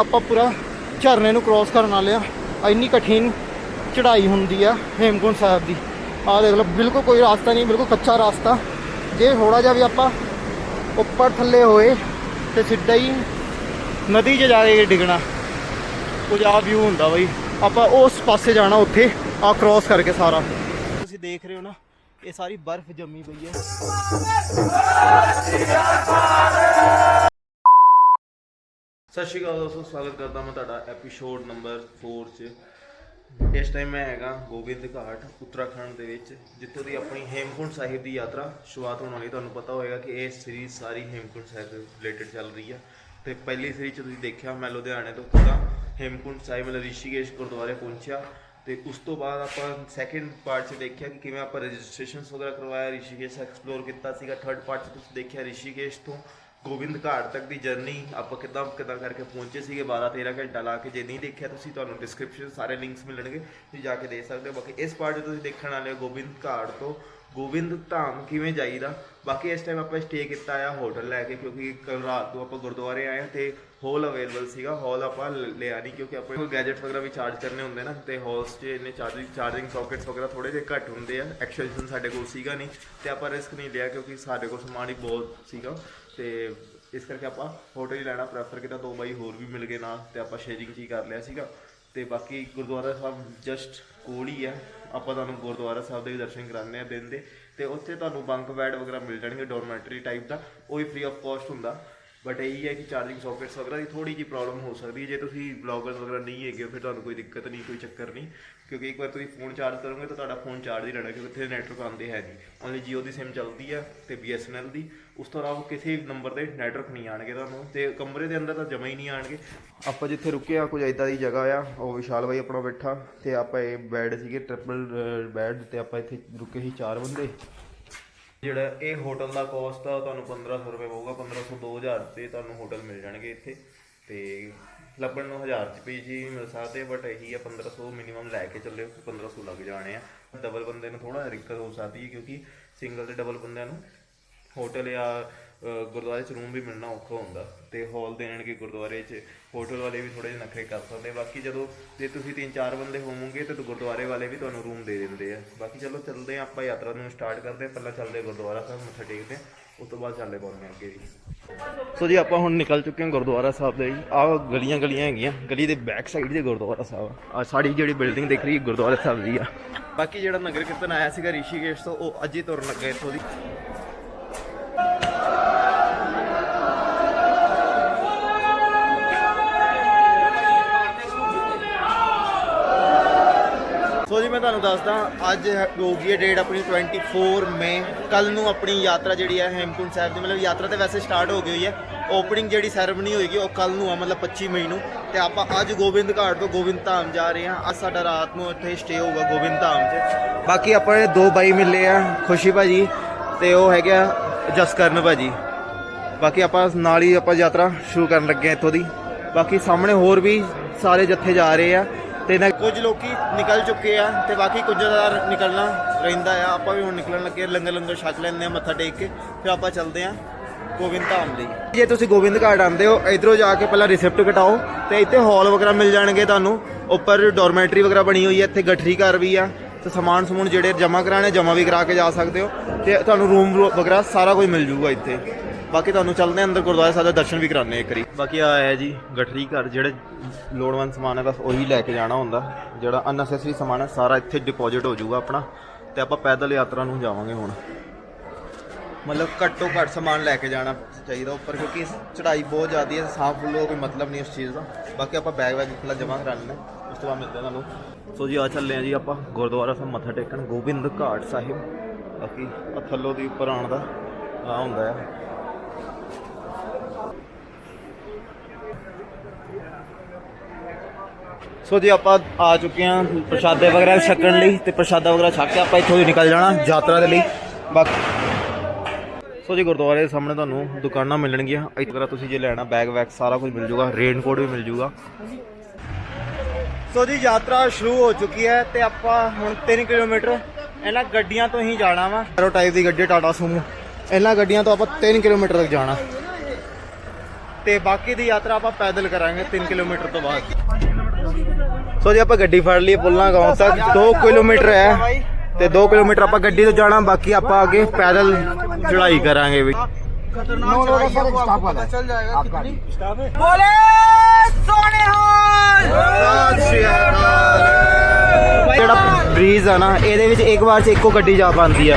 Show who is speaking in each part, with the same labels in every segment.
Speaker 1: ਆਪਾਂ ਪੂਰਾ ਝਰਨੇ ਨੂੰ ਕ੍ਰਾਸ ਕਰਨ ਵਾਲੇ ਆ। ਇੰਨੀ ਕਠਿਨ ਚੜ੍ਹਾਈ ਹੁੰਦੀ ਆ ਹੇਮਕੁੰਟ ਸਾਹਿਬ ਦੀ। ਆਹ ਦੇਖ ਲਓ, ਬਿਲਕੁਲ ਕੋਈ ਰਾਸਤਾ ਨਹੀਂ, ਬਿਲਕੁਲ ਕੱਚਾ ਰਾਸਤਾ। ਜੇ ਥੋੜਾ ਜਿਹਾ ਵੀ ਆਪਾਂ ਉੱਪਰ ਥੱਲੇ ਹੋਏ ਤੇ ਸਿੱਧਾ ਹੀ ਨਦੀ 'ਚ ਜਾ ਕੇ ਡਿੱਗਣਾ। ਕੁਝ ਆ ਵਿਊ ਹੁੰਦਾ ਬਈ। ਆਪਾਂ ਉਸ ਪਾਸੇ ਜਾਣਾ ਉੱਥੇ ਆ ਕ੍ਰਾਸ ਕਰਕੇ ਸਾਰਾ। ਤੁਸੀਂ ਦੇਖ ਰਹੇ ਹੋ ਨਾ, ਇਹ ਸਾਰੀ ਬਰਫ਼ ਜੰਮੀ ਪਈ ਹੈ।
Speaker 2: ਸਤਿ ਸ਼੍ਰੀ ਅਕਾਲ ਦੋਸਤੋ, ਸਵਾਗਤ ਕਰਦਾ ਮੈਂ ਤੁਹਾਡਾ ਐਪੀਸੋਡ ਨੰਬਰ 4 ਚ। ਇਸ ਟਾਈਮ ਮੈਂ ਹੈਗਾ ਗੋਬਿੰਦ ਘਾਟ, ਉੱਤਰਾਖੰਡ ਦੇ ਵਿੱਚ, ਜਿੱਥੋਂ ਦੀ ਆਪਣੀ ਹੇਮਕੁੰਟ ਸਾਹਿਬ ਦੀ ਯਾਤਰਾ ਸ਼ੁਰੂਆਤ ਹੋਣ ਵਾਲੀ। ਤੁਹਾਨੂੰ ਪਤਾ ਹੋਏਗਾ ਕਿ ਇਹ ਸੀਰੀਜ਼ ਸਾਰੀ ਹੇਮਕੁੰਟ ਸਾਹਿਬ ਦੇ ਰਿਲੇਟਡ ਚੱਲ ਰਹੀ ਹੈ ਤੇ ਪਹਿਲੀ ਸੀਰੀਜ਼ ਚ ਤੁਸੀਂ ਦੇਖਿਆ, ਮੈਂ ਲੁਧਿਆਣੇ ਤੋਂ ਪੂਰਾ ਹੇਮਕੁੰਟ ਸਾਹਿਬ ਮਤਲਬ ਰਿਸ਼ੀਕੇਸ਼ ਗੁਰਦੁਆਰੇ ਪਹੁੰਚਿਆ। ਤੇ ਉਸ ਤੋਂ ਬਾਅਦ ਆਪਾਂ ਸੈਕਿੰਡ ਪਾਰਟ 'ਚ ਦੇਖਿਆ ਕਿ ਕਿਵੇਂ ਆਪਾਂ ਰਜਿਸਟ੍ਰੇਸ਼ਨਸ ਵਗੈਰਾ ਕਰਵਾਇਆ, ਰਿਸ਼ੀਕੇਸ਼ ਐਕਸਪਲੋਰ ਕੀਤਾ ਸੀਗਾ। ਥਰਡ ਪਾਰਟ 'ਚ ਤੁਸੀਂ ਦੇਖਿਆ ਰਿਸ਼ੀਕੇਸ਼ ਤੋਂ। ਗੋਬਿੰਦ ਘਾਟ ਤੱਕ ਦੀ ਜਰਨੀ ਆਪਾਂ ਕਿੱਦਾਂ ਕਿੱਦਾਂ ਕਰਕੇ ਪਹੁੰਚੇ ਸੀਗੇ? 12 13 ਘੰਟਾ ਲਾ ਕੇ ਜੇ ਨਹੀਂ ਦੇਖਿਆ, ਤੁਸੀਂ ਤੁਹਾਨੂੰ ਡਿਸਕ੍ਰਿਪਸ਼ਨ ਸਾਰੇ ਲਿੰਕਸ ਮਿਲਣਗੇ, ਤੁਸੀਂ ਜਾ ਕੇ ਦੇਖ ਸਕਦੇ ਹੋ। ਬਾਕੀ ਇਸ ਪਾਰਟ 'ਚ ਤੁਸੀਂ ਦੇਖਣ ਵਾਲੇ ਹੋ, ਗੋਬਿੰਦ ਘਾਟ ਤੋਂ ਗੋਬਿੰਦ ਧਾਮ ਕਿਵੇਂ ਜਾਈਦਾ? ਬਾਕੀ ਇਸ ਟਾਈਮ ਆਪਾਂ ਸਟੇ ਕੀਤਾ ਆ ਹੋਟਲ ਲੈ ਕੇ, ਕਿਉਂਕਿ ਕੱਲ ਰਾਤ ਨੂੰ ਆਪਾਂ ਗੁਰਦੁਆਰੇ ਆਏ ਹਾਂ ਤੇ ਹਾਲ ਅਵੇਲੇਬਲ ਸੀਗਾ। ਹਾਲ ਆਪਾਂ ਲਿਆ ਨਹੀਂ, ਕਿਉਂਕਿ ਆਪਾਂ ਕੋਲ ਗੈਜਟਸ ਵਗੈਰਾ ਵੀ ਚਾਰਜ ਕਰਨੇ ਹੁੰਦੇ ਨਾ, ਤੇ ਹਾਲਸ 'ਚ ਇੰਨੇ ਚਾਰਜਿੰਗ ਚਾਰਜਿੰਗ ਸੌਕਟਸ ਵਗੈਰਾ ਥੋੜੇ ਜਿਹੇ ਘੱਟ ਹੁੰਦੇ ਆ ਐਕਸਟੈਂਸ਼ਨ ਸਾਡੇ ਕੋਲ ਸੀਗਾ ਨਹੀਂ, ਤੇ ਆਪਾਂ ਰਿਸਕ ਨਹੀਂ ਲਿਆ, ਕਿਉਂਕਿ ਸਾਡੇ ਕੋਲ ਸਮਾਨ ਹੀ ਬਹੁਤ ਸੀਗਾ। ਤੇ ਇਸ ਕਰਕੇ ਆਪਾਂ ਹੋਟਲ ਹੀ ਲੈਣਾ ਪ੍ਰੈਫਰ ਕੀਤਾ ਦੋ ਬਾਈ ਹੋਰ ਵੀ ਮਿਲ ਗਏ ਨਾਲ ਤੇ ਆਪਾਂ ਸ਼ੇਅਰਿੰਗ ਜੀ ਕਰ ਲਿਆ ਸੀਗਾ। ਤੇ ਬਾਕੀ ਗੁਰਦੁਆਰਾ ਸਾਹਿਬ ਜਸਟ ਕੋਲ ਹੀ ਆ। ਆਪਾਂ ਤੁਹਾਨੂੰ ਗੁਰਦੁਆਰਾ ਸਾਹਿਬ ਦੇ ਵੀ ਦਰਸ਼ਨ ਕਰਾਉਂਦੇ ਆ ਦਿਨ ਦੇ। ਤੇ ਉੱਥੇ ਤੁਹਾਨੂੰ ਬੰਕ ਬੈਡ ਵਗੈਰਾ ਮਿਲ ਜਾਣਗੇ ਡੋਰਮੈਟਰੀ ਟਾਈਪ ਦਾ। ਉਹ ਵੀ ਫ੍ਰੀ ਆਫ ਕਾਸਟ ਹੁੰਦਾ। ਬਟ ਇਹੀ ਹੈ ਕਿ ਚਾਰਜਿੰਗ ਸੌਕਟਸ ਵਗੈਰਾ ਦੀ ਥੋੜੀ ਜਿਹੀ ਪ੍ਰੋਬਲਮ ਹੋ ਸਕਦੀ ਹੈ। ਜੇ ਤੁਸੀਂ ਬਲੌਗਰਸ ਵਗੈਰਾ ਨਹੀਂ ਹੈਗੇ ਹੋ, ਫਿਰ ਤੁਹਾਨੂੰ ਕੋਈ ਦਿੱਕਤ ਨਹੀਂ ਕੋਈ ਚੱਕਰ ਨਹੀਂ। ਕਿਉਂਕਿ ਇੱਕ ਵਾਰ ਤੁਸੀਂ ਫੋਨ ਚਾਰਜ ਕਰੋਗੇ ਤਾਂ ਤੁਹਾਡਾ ਫੋਨ ਚਾਰਜ ਹੀ ਰਹਿਣਾ ਕਿਉਂਕਿ ਇੱਥੇ ਨੈਟਵਰਕ ਆਉਂਦੇ ਹੈ ਨਹੀਂ। ਓਨਲੀ Jio ਦੀ SIM ਚੱਲਦੀ ਹੈ ਤੇ BSNL ਦੀ। ਉਸ ਤੋਂ ਇਲਾਵਾ ਕਿਸੇ ਨੰਬਰ ਤੇ ਨੈਟਵਰਕ ਨਹੀਂ ਆਣਗੇ ਤੁਹਾਨੂੰ। ਤੇ ਕਮਰੇ ਦੇ ਅੰਦਰ ਤਾਂ ਜਮਾ ਹੀ ਨਹੀਂ ਆਣਗੇ ਆਪਾਂ ਜਿੱਥੇ ਰੁਕੇ ਆ ਕੁਝ ਇਦਾਂ ਦੀ ਜਗ੍ਹਾ ਆ ਉਹ ਵਿਸ਼ਾਲ ਬਾਈ ਆਪਣਾ ਬੈਠਾ ਤੇ ਆਪਾਂ ਇਹ ਬੈੱਡ ਸੀਗੇ ਟ੍ਰਿਪਲ ਬੈੱਡ ਤੇ ਆਪਾਂ ਇੱਥੇ ਰੁਕੇ ਸੀ ਚਾਰ ਬੰਦੇ। ਜਿਹੜਾ ਇਹ ਹੋਟਲ ਦਾ ਕੋਸਟ ਆ ਉਹ ਤੁਹਾਨੂੰ 1500 ਰੁਪਏ ਪਊਗਾ 1500 2000 ਤੇ ਤੁਹਾਨੂੰ ਹੋਟਲ ਮਿਲ ਜਾਣਗੇ ਇੱਥੇ। ਤੇ ਲੱਭਣ ਨੂੰ 1000 ਚ ਪੀਜੀ ਮਿਲ ਸਕਦੇ ਬਟ ਇਹੀ ਆ 1500 ਮਿਨੀਮਮ ਲੈ ਕੇ ਚੱਲਿਓ 1500 ਲੱਗ ਜਾਣੇ ਆ। ਡਬਲ ਬੰਦੇ ਨੂੰ ਥੋੜਾ ਦਿੱਕਤ ਹੋ ਸਕਦੀ ਹੈ ਕਿਉਂਕਿ ਸਿੰਗਲ ਤੇ ਡਬਲ ਬੰਦਿਆਂ ਨੂੰ ਹੋਟਲ ਜਾਂ ਗੁਰਦੁਆਰੇ 'ਚ ਰੂਮ ਵੀ ਮਿਲਣਾ ਔਖਾ ਹੁੰਦਾ ਤੇ ਹਾਲ ਦੇਣਗੇ ਗੁਰਦੁਆਰੇ 'ਚ ਹੋਟਲ ਵਾਲੇ ਵੀ ਥੋੜੇ ਜਿਹੇ ਨਖਰੇ ਕਰ ਸਕਦੇ ਬਾਕੀ ਜਦੋਂ ਜੇ ਤੁਸੀਂ ਤਿੰਨ ਚਾਰ ਬੰਦੇ ਹੋਵੋਗੇ ਤਾਂ ਗੁਰਦੁਆਰੇ ਵਾਲੇ ਵੀ ਤੁਹਾਨੂੰ ਰੂਮ ਦੇ ਦਿੰਦੇ ਆ। ਬਾਕੀ ਚਲੋ ਚੱਲਦੇ ਆ, ਆਪਾਂ ਯਾਤਰਾ ਨੂੰ ਸਟਾਰਟ ਕਰਦੇ ਆ, ਪਹਿਲਾਂ ਚੱਲਦੇ ਆ ਗੁਰਦੁਆਰਾ ਸਾਹਿਬ, ਮੱਥਾ ਟੇਕਦੇ ਆ, ਉਸ ਤੋਂ ਬਾਅਦ ਚੱਲਦੇ ਪਾਉਂਦੇ ਆ ਅੱਗੇ ਵੀ ਸੋ ਜੀ, ਆਪਾਂ ਹੁਣ ਨਿਕਲ ਚੁੱਕੇ ਹਾਂ ਗੁਰਦੁਆਰਾ ਸਾਹਿਬ ਦੇ ਜੀ। ਆਹ ਗਲੀਆਂ ਗਲੀਆਂ ਹੈਗੀਆਂ, ਗਲੀ ਦੇ ਬੈਕ ਸਾਈਡ ਦੇ ਗੁਰਦੁਆਰਾ ਸਾਹਿਬ ਆ। ਸਾਡੀ ਜਿਹੜੀ ਬਿਲਡਿੰਗ ਦਿਖ ਰਹੀ ਹੈ, ਗੁਰਦੁਆਰਾ ਸਾਹਿਬ ਦੀ ਆ। ਬਾਕੀ ਜਿਹੜਾ ਨਗਰ ਕੀਰਤਨ ਆਇਆ ਸੀਗਾ ਰਿਸ਼ੀਕੇਸ਼ ਤੋਂ, ਉਹ ਅੱਜ ਹੀ ਤੁਰਨ ਲੱਗਾ ਇੱਥੋਂ ਦੀ। ਮੈਂ ਤੁਹਾਨੂੰ ਦੱਸਦਾ, ਅੱਜ ਹੋ ਹੈ ਡੇਟ ਆਪਣੀ 24 ਮਈ ਕੱਲ ਨੂੰ ਆਪਣੀ ਯਾਤਰਾ ਜਿਹੜੀ ਹੈ ਹੇਮਕੁੰਟ ਸਾਹਿਬ ਦੀ, ਮਤਲਬ ਯਾਤਰਾ ਤੇ ਵੈਸੇ ਸਟਾਰਟ ਹੋ ਗਈ ਹੋਈ ਹੈ। ਓਪਨਿੰਗ ਜਿਹੜੀ ਸੈਰੇਮਨੀ ਹੋਏਗੀ, ਉਹ ਕੱਲ ਨੂੰ ਆ, ਮਤਲਬ 25 ਮਈ ਨੂੰ। ਤੇ ਆਪਾਂ ਅੱਜ ਗੋਬਿੰਦ ਘਾਟ ਤੋਂ ਗੋਬਿੰਦ ਧਾਮ ਜਾ ਰਹੇ ਹਾਂ। ਅੱਜ ਸਾਡਾ ਰਾਤ ਨੂੰ ਇੱਥੇ ਸਟੇ ਹੋਊਗਾ ਗੋਬਿੰਦ ਧਾਮ 'ਚ। ਬਾਕੀ ਆਪਾਂ ਦੋ ਬਾਈ ਮਿਲੇ ਆ, ਖੁਸ਼ੀ ਭਾਜੀ ਤੇ ਉਹ ਹੈਗੇ ਆ ਜਸਕਰਨ ਭਾਜੀ। ਬਾਕੀ ਆਪਾਂ ਨਾਲ ਹੀ ਆਪਾਂ ਯਾਤਰਾ ਸ਼ੁਰੂ ਕਰਨ ਲੱਗੇ ਹਾਂ ਇੱਥੋਂ ਦੀ। ਬਾਕੀ ਸਾਹਮਣੇ ਹੋਰ ਵੀ ਸਾਰੇ ਜੱਥੇ ਜਾ ਰਹੇ ਆ। ਤੇ ਨਾ ਕੁਝ ਲੋਕੀ ਨਿਕਲ ਚੁੱਕੇ ਆ ਤੇ ਬਾਕੀ ਕੁਝ ਦਾ ਨਿਕਲਣਾ ਰਹਿੰਦਾ ਆ। ਆਪਾਂ ਵੀ ਹੁਣ ਨਿਕਲਣ ਲੱਗੇ। ਲੰਗਰ ਲੰਗਰ ਛਕ ਲੈਂਦੇ ਆ ਮੱਥਾ ਟੇਕ ਕੇ ਫਿਰ ਆਪਾਂ ਚੱਲਦੇ ਆ ਗੋਬਿੰਦ ਧਾਮ ਲਈ। ਜੇ ਤੁਸੀਂ ਗੋਬਿੰਦ ਘਾਟ ਆਉਂਦੇ ਹੋ ਇਧਰੋਂ ਜਾ ਕੇ ਪਹਿਲਾਂ ਰਿਸਿਪਟ ਕਟਾਓ ਤੇ ਇੱਥੇ ਹਾਲ ਵਗੈਰਾ ਮਿਲ ਜਾਣਗੇ ਤੁਹਾਨੂੰ। ਉੱਪਰ ਡੋਰਮੈਟਰੀ ਵਗੈਰਾ ਬਣੀ ਹੋਈ ਹੈ ਇੱਥੇ ਗਠਰੀ ਘਰ ਵੀ ਆ ਤੇ ਸਮਾਨ ਸਮੂਨ ਜਿਹੜੇ ਜਮ੍ਹਾਂ ਕਰਾਣੇ ਜਮ੍ਹਾਂ ਵੀ ਕਰਾ ਕੇ ਜਾ ਸਕਦੇ ਹੋ ਤੇ ਤੁਹਾਨੂੰ ਰੂਮ ਵਗੈਰਾ ਸਾਰਾ ਕੁਝ ਮਿਲ ਜੂਗਾ ਇੱਥੇ। ਬਾਕੀ ਤੁਹਾਨੂੰ ਚੱਲਦੇ ਹਾਂ ਅੰਦਰ ਗੁਰਦੁਆਰਾ ਸਾਹਿਬ ਦੇ ਦਰਸ਼ਨ ਵੀ ਕਰਾਣੇ ਇੱਕ ਵਾਰੀ। ਬਾਕੀ ਆ ਹੈ ਜੀ, ਗਠਰੀ ਘਰ, ਜਿਹੜੇ ਲੋੜਵੰਦ ਸਮਾਨ ਹੈ, ਬਸ ਉਹੀ ਲੈ ਕੇ ਜਾਣਾ ਹੁੰਦਾ। ਜਿਹੜਾ ਅਨਨੈਸੈਸਰੀ ਸਮਾਨ ਹੈ, ਸਾਰਾ ਇੱਥੇ ਡਿਪੋਜ਼ਿਟ ਹੋ ਜਾਊਗਾ ਆਪਣਾ। ਤੇ ਆਪਾਂ ਪੈਦਲ ਯਾਤਰਾ ਨੂੰ ਜਾਵਾਂਗੇ ਹੁਣ। ਮਤਲਬ ਘੱਟੋ ਘੱਟ ਸਮਾਨ ਲੈ ਕੇ ਜਾਣਾ ਚਾਹੀਦਾ ਉੱਪਰ, ਕਿਉਂਕਿ ਚੜਾਈ ਬਹੁਤ ਜ਼ਿਆਦੀ ਹੈ ਸਾਹ ਫੁੱਲੋ ਕੋਈ ਮਤਲਬ ਨਹੀਂ ਉਸ ਚੀਜ਼ ਦਾ। ਬਾਕੀ ਆਪਾਂ ਬੈਗ ਵੈਗ ਪਹਿਲਾਂ ਜਮ੍ਹਾਂ ਕਰਾ ਲੈਣਾ ਉਸ ਤੋਂ ਬਾਅਦ ਮਿਲਦੇ ਹਾਂ ਤੁਹਾਨੂੰ। ਸੋ ਜੀ ਆ ਚੱਲੇ ਆ ਜੀ ਆਪਾਂ ਗੁਰਦੁਆਰਾ ਸਾਹਿਬ ਮੱਥਾ ਟੇਕਣ, ਗੋਬਿੰਦ ਘਾਟ ਸਾਹਿਬ। ਬਾਕੀ ਆ ਥੱਲੋਂ ਦੀ ਉੱਪਰ ਆਉਣ ਦਾ ਆ ਹੁੰਦਾ ਆ। ਸੋ ਜੀ ਆਪਾਂ ਆ ਚੁੱਕੇ ਹਾਂ ਪ੍ਰਸ਼ਾਦੇ ਵਗੈਰਾ ਛਕਣ ਲਈ ਤੇ ਪ੍ਰਸ਼ਾਦਾ ਵਗੈਰਾ ਛਕ ਕੇ ਆਪਾਂ ਇੱਥੋਂ ਦੀ ਨਿਕਲ ਜਾਣਾ ਯਾਤਰਾ ਦੇ ਲਈ। ਬਾਕੀ ਸੋ ਜੀ ਗੁਰਦੁਆਰੇ ਦੇ ਸਾਹਮਣੇ ਤੁਹਾਨੂੰ ਦੁਕਾਨਾਂ ਮਿਲਣਗੀਆਂ। ਇਸ ਤਰ੍ਹਾਂ ਤੁਸੀਂ ਜੇ ਲੈਣਾ ਬੈਗ ਵੈਗ ਸਾਰਾ ਕੁਝ ਮਿਲ ਜੂਗਾ ਰੇਨ ਕੋਟ ਵੀ ਮਿਲ ਜੂਗਾ। ਸੋ ਜੀ ਯਾਤਰਾ ਸ਼ੁਰੂ ਹੋ ਚੁੱਕੀ ਹੈ ਤੇ ਆਪਾਂ ਹੁਣ 3 ਕਿਲੋਮੀਟਰ ਇਹਨਾਂ ਗੱਡੀਆਂ ਤੋਂ ਹੀ ਜਾਣਾ ਵਾ। ਐਰੋ ਟਾਈਪ ਦੀ ਗੱਡੀ ਟਾਟਾ ਸੂਮੋ ਇਹਨਾਂ ਗੱਡੀਆਂ ਤੋਂ ਆਪਾਂ 3 ਕਿਲੋਮੀਟਰ ਤੱਕ ਜਾਣਾ। ਤੇ ਬਾਕੀ ਦੀ ਯਾਤਰਾ ਆਪਾਂ ਪੈਦਲ ਕਰਾਂਗੇ 3 ਕਿਲੋਮੀਟਰ ਤੋਂ ਬਾਅਦ। ਸੋ ਜੀ ਆਪਾਂ ਗੱਡੀ ਫੜ ਲਈ ਪੁੱਲਾਂ ਗਾਉਂ ਤੱਕ 2 ਕਿਲੋਮੀਟਰ ਹੈ ਤੇ 2 ਕਿਲੋਮੀਟਰ ਆਪਾਂ ਗੱਡੀ ਤੋਂ ਜਾਣਾ ਬਾਕੀ ਆਪਾਂ ਅੱਗੇ ਪੈਦਲ ਚੜਾਈ ਕਰਾਂਗੇ ਵੀ। ਜਿਹੜਾ ਬ੍ਰੀਜ਼ ਆ ਨਾ ਇਹਦੇ ਵਿੱਚ ਇੱਕ ਵਾਰ ਚ ਇੱਕੋ ਗੱਡੀ ਜਾ ਪਾਉਂਦੀ ਆ।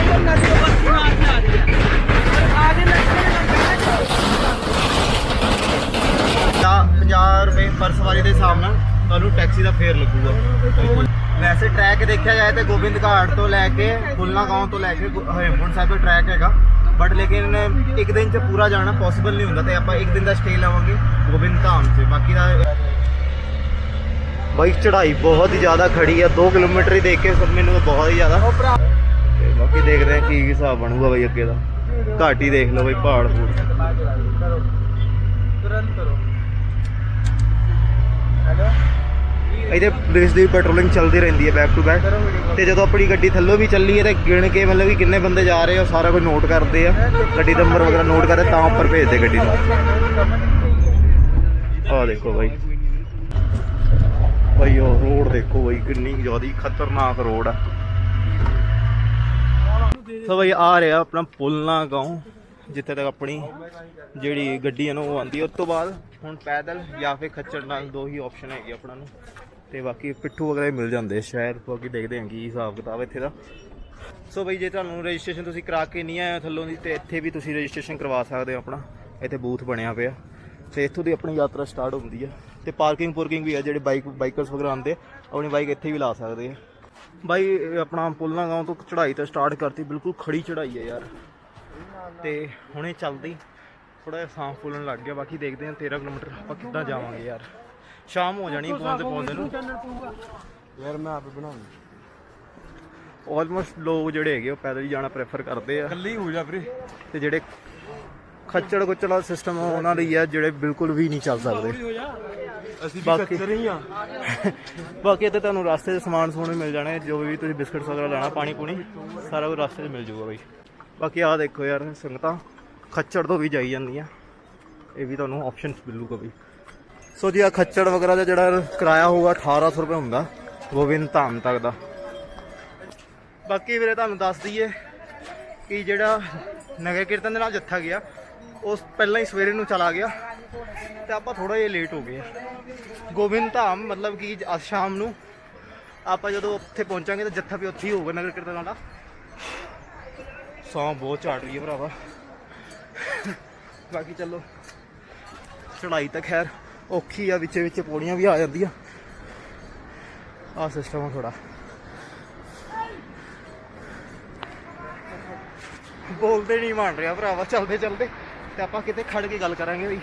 Speaker 2: ਤਾਂ 50 ਰੁਪਏ ਪਰ ਸਵਾਰੀ ਦੇ ਹਿਸਾਬ ਨਾਲ ਤੁਹਾਨੂੰ ਟੈਕਸੀ ਦਾ ਫੇਅਰ ਲੱਗੂਗਾ। ਵੈਸੇ ਟਰੈਕ ਦੇਖਿਆ ਜਾਏ ਤੇ ਗੋਬਿੰਦ ਘਾਟ ਤੋਂ ਲੈ ਕੇ ਫੁੱਲਨਾ ਗਾਉਂ ਤੋਂ ਲੈ ਕੇ ਹੇਮਕੁੰਟ ਸਾਹਿਬ ਦਾ ਟਰੈਕ ਹੈਗਾ। ਬਟ ਲੇਕਿਨ ਇੱਕ ਦਿਨ ਚ ਪੂਰਾ ਜਾਣਾ ਪੋਸੀਬਲ ਨਹੀਂ ਹੁੰਦਾ ਤੇ ਆਪਾਂ ਇੱਕ ਦਿਨ ਦਾ ਸਟੇ ਲਵਾਂਗੇ ਗੋਬਿੰਦ ਧਾਮ 'ਚ। ਬਾਕੀ ਦਾ ਬਾਈਕ ਚੜਾਈ ਬਹੁਤ ਹੀ ਜ਼ਿਆਦਾ ਖੜੀ ਆ। 2 ਕਿਲੋਮੀਟਰ ਹੀ ਦੇਖ ਕੇ ਸਭ ਮੈਨੂੰ ਤਾਂ ਬਹੁਤ ਹੀ ਜ਼ਿਆਦਾ। ਤੇ ਬਾਕੀ ਦੇਖਦੇ ਆ ਕੀ ਹਿਸਾਬ ਬਣੂਗਾ ਬਾਈ ਅੱਗੇ ਦਾ। ਘਾਟੀ ਦੇਖ ਲਓ ਬਾਈ ਪਹਾੜ ਪੂੜ। ਇਹਦੇ ਪੁਲਿਸ ਦੀ ਪੈਟਰੋਲਿੰਗ ਚੱਲਦੀ ਰਹਿੰਦੀ ਹੈ ਬੈਕ ਟੂ ਬੈਕ ਤੇ ਜਦੋਂ ਆਪਣੀ ਗੱਡੀ ਥੱਲੋਂ ਵੀ ਚੱਲੀ ਹੈ ਤੇ ਗਿਣ ਕੇ ਮਤਲਬ ਕਿ ਕਿੰਨੇ ਬੰਦੇ ਜਾ ਰਹੇ ਆ ਸਾਰਾ ਕੁਝ ਨੋਟ ਕਰਦੇ ਆ। ਗੱਡੀ ਦਾ ਨੰਬਰ ਵਗੈਰਾ ਨੋਟ ਕਰਦੇ, ਤਾਂ ਉੱਪਰ ਭੇਜਦੇ ਗੱਡੀ ਨੂੰ। ਆਹ ਦੇਖੋ ਬਾਈ। ਭਾਈ ਉਹ ਰੋਡ ਦੇਖੋ ਬਾਈ, ਕਿੰਨੀ ਜ਼ਿਆਦਾ ਖਤਰਨਾਕ ਰੋਡ ਆ। ਸੋ ਭਾਈ ਆ ਰਿਹਾ ਆਪਣਾ ਪੁਲਨਾ ਗਾਉਂ, ਜਿੱਥੇ ਤੱਕ ਆਪਣੀ ਜਿਹੜੀ ਗੱਡੀ ਹੈ ਨਾ ਉਹ ਆਂਦੀ ਉਸ ਤੋਂ ਬਾਅਦ ਹੁਣ ਪੈਦਲ ਜਾਂ ਫਿਰ ਖੱਚਰ ਨਾਲ ਦੋ ਹੀ ਆਪਸ਼ਨ ਹੈਗੇ ਆਪਣਾ ਨੂੰ। ਤੇ ਬਾਕੀ ਪਿੱਠੂ ਵਗੈਰਾ ਵੀ ਮਿਲ ਜਾਂਦੇ ਆ ਸ਼ਾਇਦ ਬਾਕੀ ਦੇਖਦੇ ਹਾਂ ਕੀ ਹਿਸਾਬ ਕਿਤਾਬ ਇੱਥੇ ਦਾ। ਸੋ ਬਈ ਜੇ ਤੁਹਾਨੂੰ ਰਜਿਸਟ੍ਰੇਸ਼ਨ ਤੁਸੀਂ ਕਰਾ ਕੇ ਨਹੀਂ ਆਏ ਹੋ ਥੱਲੋਂ ਦੀ, ਤੇ ਇੱਥੇ ਵੀ ਤੁਸੀਂ ਰਜਿਸਟ੍ਰੇਸ਼ਨ ਕਰਵਾ ਸਕਦੇ ਹੋ ਆਪਣਾ। ਇੱਥੇ ਬੂਥ ਬਣਿਆ ਪਿਆ। ਤੇ ਇੱਥੋਂ ਦੀ ਆਪਣੀ ਯਾਤਰਾ ਸਟਾਰਟ ਹੁੰਦੀ ਹੈ ਤੇ ਪਾਰਕਿੰਗ ਪੁਰਕਿੰਗ ਵੀ ਹੈ ਜਿਹੜੇ ਬਾਈਕ ਬਾਈਕਰਸ ਵਗੈਰਾ ਆਉਂਦੇ ਆਪਣੀ ਬਾਈਕ ਇੱਥੇ ਵੀ ਲਾ ਸਕਦੇ ਆ। ਬਾਈ ਆਪਣਾ ਪੁੱਲਨਾ ਗਾਉਂ ਤੋਂ ਚੜ੍ਹਾਈ ਤਾਂ ਸਟਾਰਟ ਕਰਤੀ, ਬਿਲਕੁਲ ਖੜੀ ਚੜ੍ਹਾਈ ਹੈ ਯਾਰ। ਤੇ ਹੁਣੇ ਚੱਲਦੀ ਥੋੜਾ ਜਿਹਾ ਸਾਹ ਫੁੱਲਣ ਲੱਗ ਗਿਆ, ਬਾਕੀ ਦੇਖਦੇ ਹਾਂ 13 ਕਿਲੋਮੀਟਰ ਆਪਾਂ ਕਿੱਦਾਂ ਜਾਵਾਂਗੇ ਯਾਰ। ਸ਼ਾਮ ਹੋ ਜਾਣੀ ਪਹੁੰਚਦੇ ਪਹੁੰਚਦੇ ਨੂੰ।
Speaker 3: ਯਾਰ ਮੈਂ ਆਪੇ ਬਣਾਉਂਗਾ
Speaker 2: ਆਲਮੋਸਟ ਲੋਕ ਜਿਹੜੇ ਹੈਗੇ ਉਹ ਪੈਦਲ ਹੀ ਜਾਣਾ ਪ੍ਰੇਫਰ ਕਰਦੇ ਆ।
Speaker 3: ਕੱਲੀ ਹੋ ਜਾ ਵੀਰੇ।
Speaker 2: ਤੇ ਜਿਹੜੇ ਖੱਚੜ ਕੁਚੜ ਵਾਲਾ ਸਿਸਟਮ ਉਹਨਾਂ ਲਈ ਆ ਜਿਹੜੇ ਬਿਲਕੁਲ ਵੀ ਨਹੀਂ ਚੱਲ ਸਕਦੇ।
Speaker 3: ਅਸੀਂ ਵੀ
Speaker 2: ਬਾਕੀ-
Speaker 3: ਕੱਚਰ ਹੀ ਆ।
Speaker 2: ਬਾਕੀ ਇੱਥੇ ਤੁਹਾਨੂੰ ਰਸਤੇ 'ਚ ਸਮਾਨ ਸਮੂਨ ਵੀ ਮਿਲ ਜਾਣੇ ਜੋ ਵੀ ਤੁਸੀਂ ਬਿਸਕਟਸ ਵਗੈਰਾ ਲੈਣਾ ਪਾਣੀ ਪੂਣੀ ਸਾਰਾ ਕੁਝ ਰਸਤੇ 'ਚ ਮਿਲ ਜਾਊਗਾ ਬਈ। ਬਾਕੀ ਆਹ ਦੇਖੋ ਯਾਰ ਸੰਗਤਾਂ ਖੱਚੜ ਤੋਂ ਵੀ ਜਾਈ ਜਾਂਦੀਆਂ। ਇਹ ਵੀ ਤੁਹਾਨੂੰ ਆਪਸ਼ਨ ਮਿਲੂਗਾ ਬਈ। ਸੋ ਜੀ ਆ ਖੱਚੜ ਵਗੈਰਾ ਦਾ ਜਿਹੜਾ ਕਿਰਾਇਆ ਹੋਊਗਾ 1800 ਰੁਪਏ ਹੁੰਦਾ। ਗੋਬਿੰਦ ਧਾਮ ਤੱਕ ਦਾ। ਬਾਕੀ ਵੀਰੇ ਤੁਹਾਨੂੰ ਦੱਸ ਦਈਏ ਕਿ ਜਿਹੜਾ ਨਗਰ ਕੀਰਤਨ ਦੇ ਨਾਲ ਜੱਥਾ ਗਿਆ, ਉਸ ਪਹਿਲਾਂ ਹੀ ਸਵੇਰੇ ਨੂੰ ਚਲਾ ਗਿਆ ਤੇ ਆਪਾਂ ਥੋੜਾ ਜਿਹਾ ਲੇਟ ਹੋ ਗਏ ਗੋਬਿੰਦ ਧਾਮ ਮਤਲਬ ਕਿ ਅੱਜ ਸ਼ਾਮ ਨੂੰ ਆਪਾਂ ਜਦੋਂ ਉੱਥੇ ਪਹੁੰਚਾਂਗੇ ਤਾਂ ਜੱਥਾ ਵੀ ਉੱਥੇ ਹੀ ਹੋਊਗਾ ਨਗਰ ਕੀਰਤਨ ਵਾਲਾ। ਸੌਂ ਬਹੁਤ ਝਾੜ ਰਹੀ ਹੈ ਭਰਾਵਾ। ਬਾਕੀ ਚਲੋ ਚੜਾਈ ਤਾਂ ਖੈਰ ਔਖੀ ਆ, ਵਿੱਚੇ ਵਿੱਚ ਪੌੜੀਆਂ ਵੀ ਆ ਜਾਂਦੀਆਂ। ਆ ਸਿਸਟਮ ਆ ਥੋੜਾ ਬੋਲਦੇ ਨਹੀਂ ਮੰਨ ਰਿਹਾ ਭਰਾਵਾ, ਚੱਲਦੇ ਚੱਲਦੇ। ਤੇ ਆਪਾਂ ਕਿਤੇ ਖੜ ਕੇ ਗੱਲ ਕਰਾਂਗੇ ਬਈ।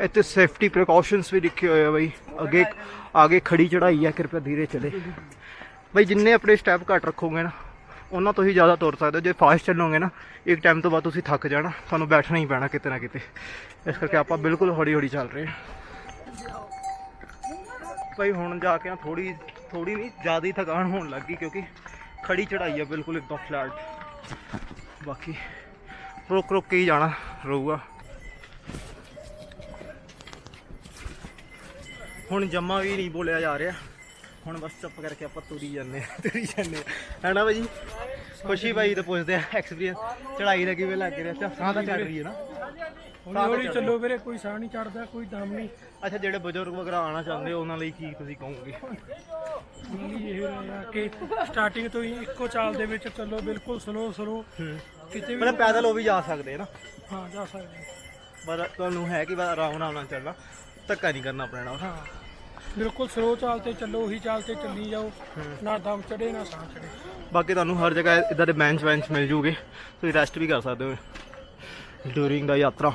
Speaker 2: ਇੱਥੇ ਸੇਫਟੀ ਪ੍ਰੀਕਾਸ਼ਨਸ ਵੀ ਲਿਖੇ ਹੋਏ ਆ ਬਈ। ਅੱਗੇ ਆਗੇ ਖੜੀ ਚੜਾਈ ਆ, ਕਿਰਪਾ ਧੀਰੇ ਚਲੇ। ਬਈ ਜਿੰਨੇ ਆਪਣੇ ਸਟੈਪ ਘੱਟ ਰੱਖੋਗੇ ਨਾ, ਉਹਨਾਂ ਤੋਂ ਹੀ ਜ਼ਿਆਦਾ ਤੁਰ ਸਕਦੇ ਹੋ। ਜੇ ਫਾਸਟ ਚੱਲੋਗੇ ਨਾ, ਇੱਕ ਟਾਈਮ ਤੋਂ ਬਾਅਦ ਤੁਸੀਂ ਥੱਕ ਜਾਣਾ, ਤੁਹਾਨੂੰ ਬੈਠਣਾ ਹੀ ਪੈਣਾ ਕਿਤੇ ਨਾ ਕਿਤੇ। ਇਸ ਕਰਕੇ ਆਪਾਂ ਬਿਲਕੁਲ ਹੌਲੀ ਹੌਲੀ ਚੱਲ ਰਹੇ ਹਾਂ। ਭਾਈ ਹੁਣ ਜਾ ਕੇ ਨਾ ਥੋੜੀ ਥੋੜੀ ਨਹੀਂ, ਜ਼ਿਆਦਾ ਹੀ ਥਕਾਨ ਹੋਣ ਲੱਗ ਗਈ ਕਿਉਂਕਿ ਖੜੀ ਚੜਾਈ ਆ ਬਿਲਕੁਲ ਇੱਕਦਮ ਫਲੈਟ ਬਾਕੀ ਰੁਕ ਰੁਕ ਕੇ ਹੀ ਜਾਣਾ ਰਹੂਗਾ। ਹੁਣ ਜੰਮਾ ਵੀ ਨਹੀਂ ਬੋਲਿਆ ਜਾ ਰਿਹਾ। ਹੁਣ ਬਸ ਚੁੱਪ ਕਰਕੇ ਆਪਾਂ ਤੁਰੀ ਜਾਂਦੇ ਹਾਂ, ਤੁਰੀ ਜਾਂਦੇ ਹਾਂ। ਹੈ ਨਾ ਭਾਜੀ ਖੁਸ਼ੀ ਭਾਈ ਤੋਂ ਪੁੱਛਦੇ ਆ ਐਕਸਪੀਰੀਅੰਸ ਚੜਾਈ ਦਾ ਕਿਵੇਂ ਲੱਗ ਰਿਹਾ? ਸਾਹ ਤਾਂ ਚੜ ਰਹੀ ਹੈ ਨਾ।
Speaker 4: ਹੌਲੀ ਹੌਲੀ ਚੱਲੋ ਵੀਰੇ ਕੋਈ ਸਾਹ ਨਹੀਂ ਚੜਦਾ ਕੋਈ ਦਮ ਨਹੀਂ।
Speaker 2: ਅੱਛਾ ਜਿਹੜੇ ਬਜ਼ੁਰਗ ਵਗੈਰਾ ਆਣਾ ਚਾਹੁੰਦੇ ਉਹਨਾਂ ਲਈ ਕੀ ਤੁਸੀਂ ਕਹੋਗੇ?
Speaker 4: ਇਹ ਆ ਕਿ ਸਟਾਰਟਿੰਗ ਤੋਂ ਹੀ ਇੱਕੋ ਚਾਲ ਦੇ ਵਿੱਚ ਚੱਲੋ ਬਿਲਕੁਲ ਸਲੋ ਸਲੋ ਕਿਤੇ ਵੀ
Speaker 2: ਮਤਲਬ ਪੈਦਲ ਉਹ ਵੀ ਜਾ ਸਕਦੇ ਆ ਨਾ।
Speaker 4: ਹਾਂ ਜਾ ਸਕਦੇ
Speaker 2: ਪਰ ਤੁਹਾਨੂੰ ਹੈ ਕਿ ਆਰਾਮ ਨਾਲ ਨਾਲ ਚੱਲਣਾ ਧੱਕਾ ਨਹੀਂ ਕਰਨਾ ਆਪਣੇ ਨਾਲ
Speaker 4: ਹਾਂ। ਬਿਲਕੁਲ ਸਲੋ ਚਾਲ ਤੇ ਚੱਲੋ ਉਹੀ ਚਾਲ ਤੇ ਚੱਲੀ ਜਾਓ। ਨਾ ਦਮ ਚੜੇ ਨਾ ਸਾਹ ਚੜੇ।
Speaker 2: ਬਾਕੀ ਤੁਹਾਨੂੰ ਹਰ ਜਗ੍ਹਾ ਇਦਾਂ ਦੇ ਬੈਂਚ ਬੈਂਚ ਮਿਲ ਜੂਗੇ ਤੁਸੀਂ ਰੈਸਟ ਵੀ ਕਰ ਸਕਦੇ ਹੋ ਡੂਰਿੰਗ ਦਾ ਯਾਤਰਾ।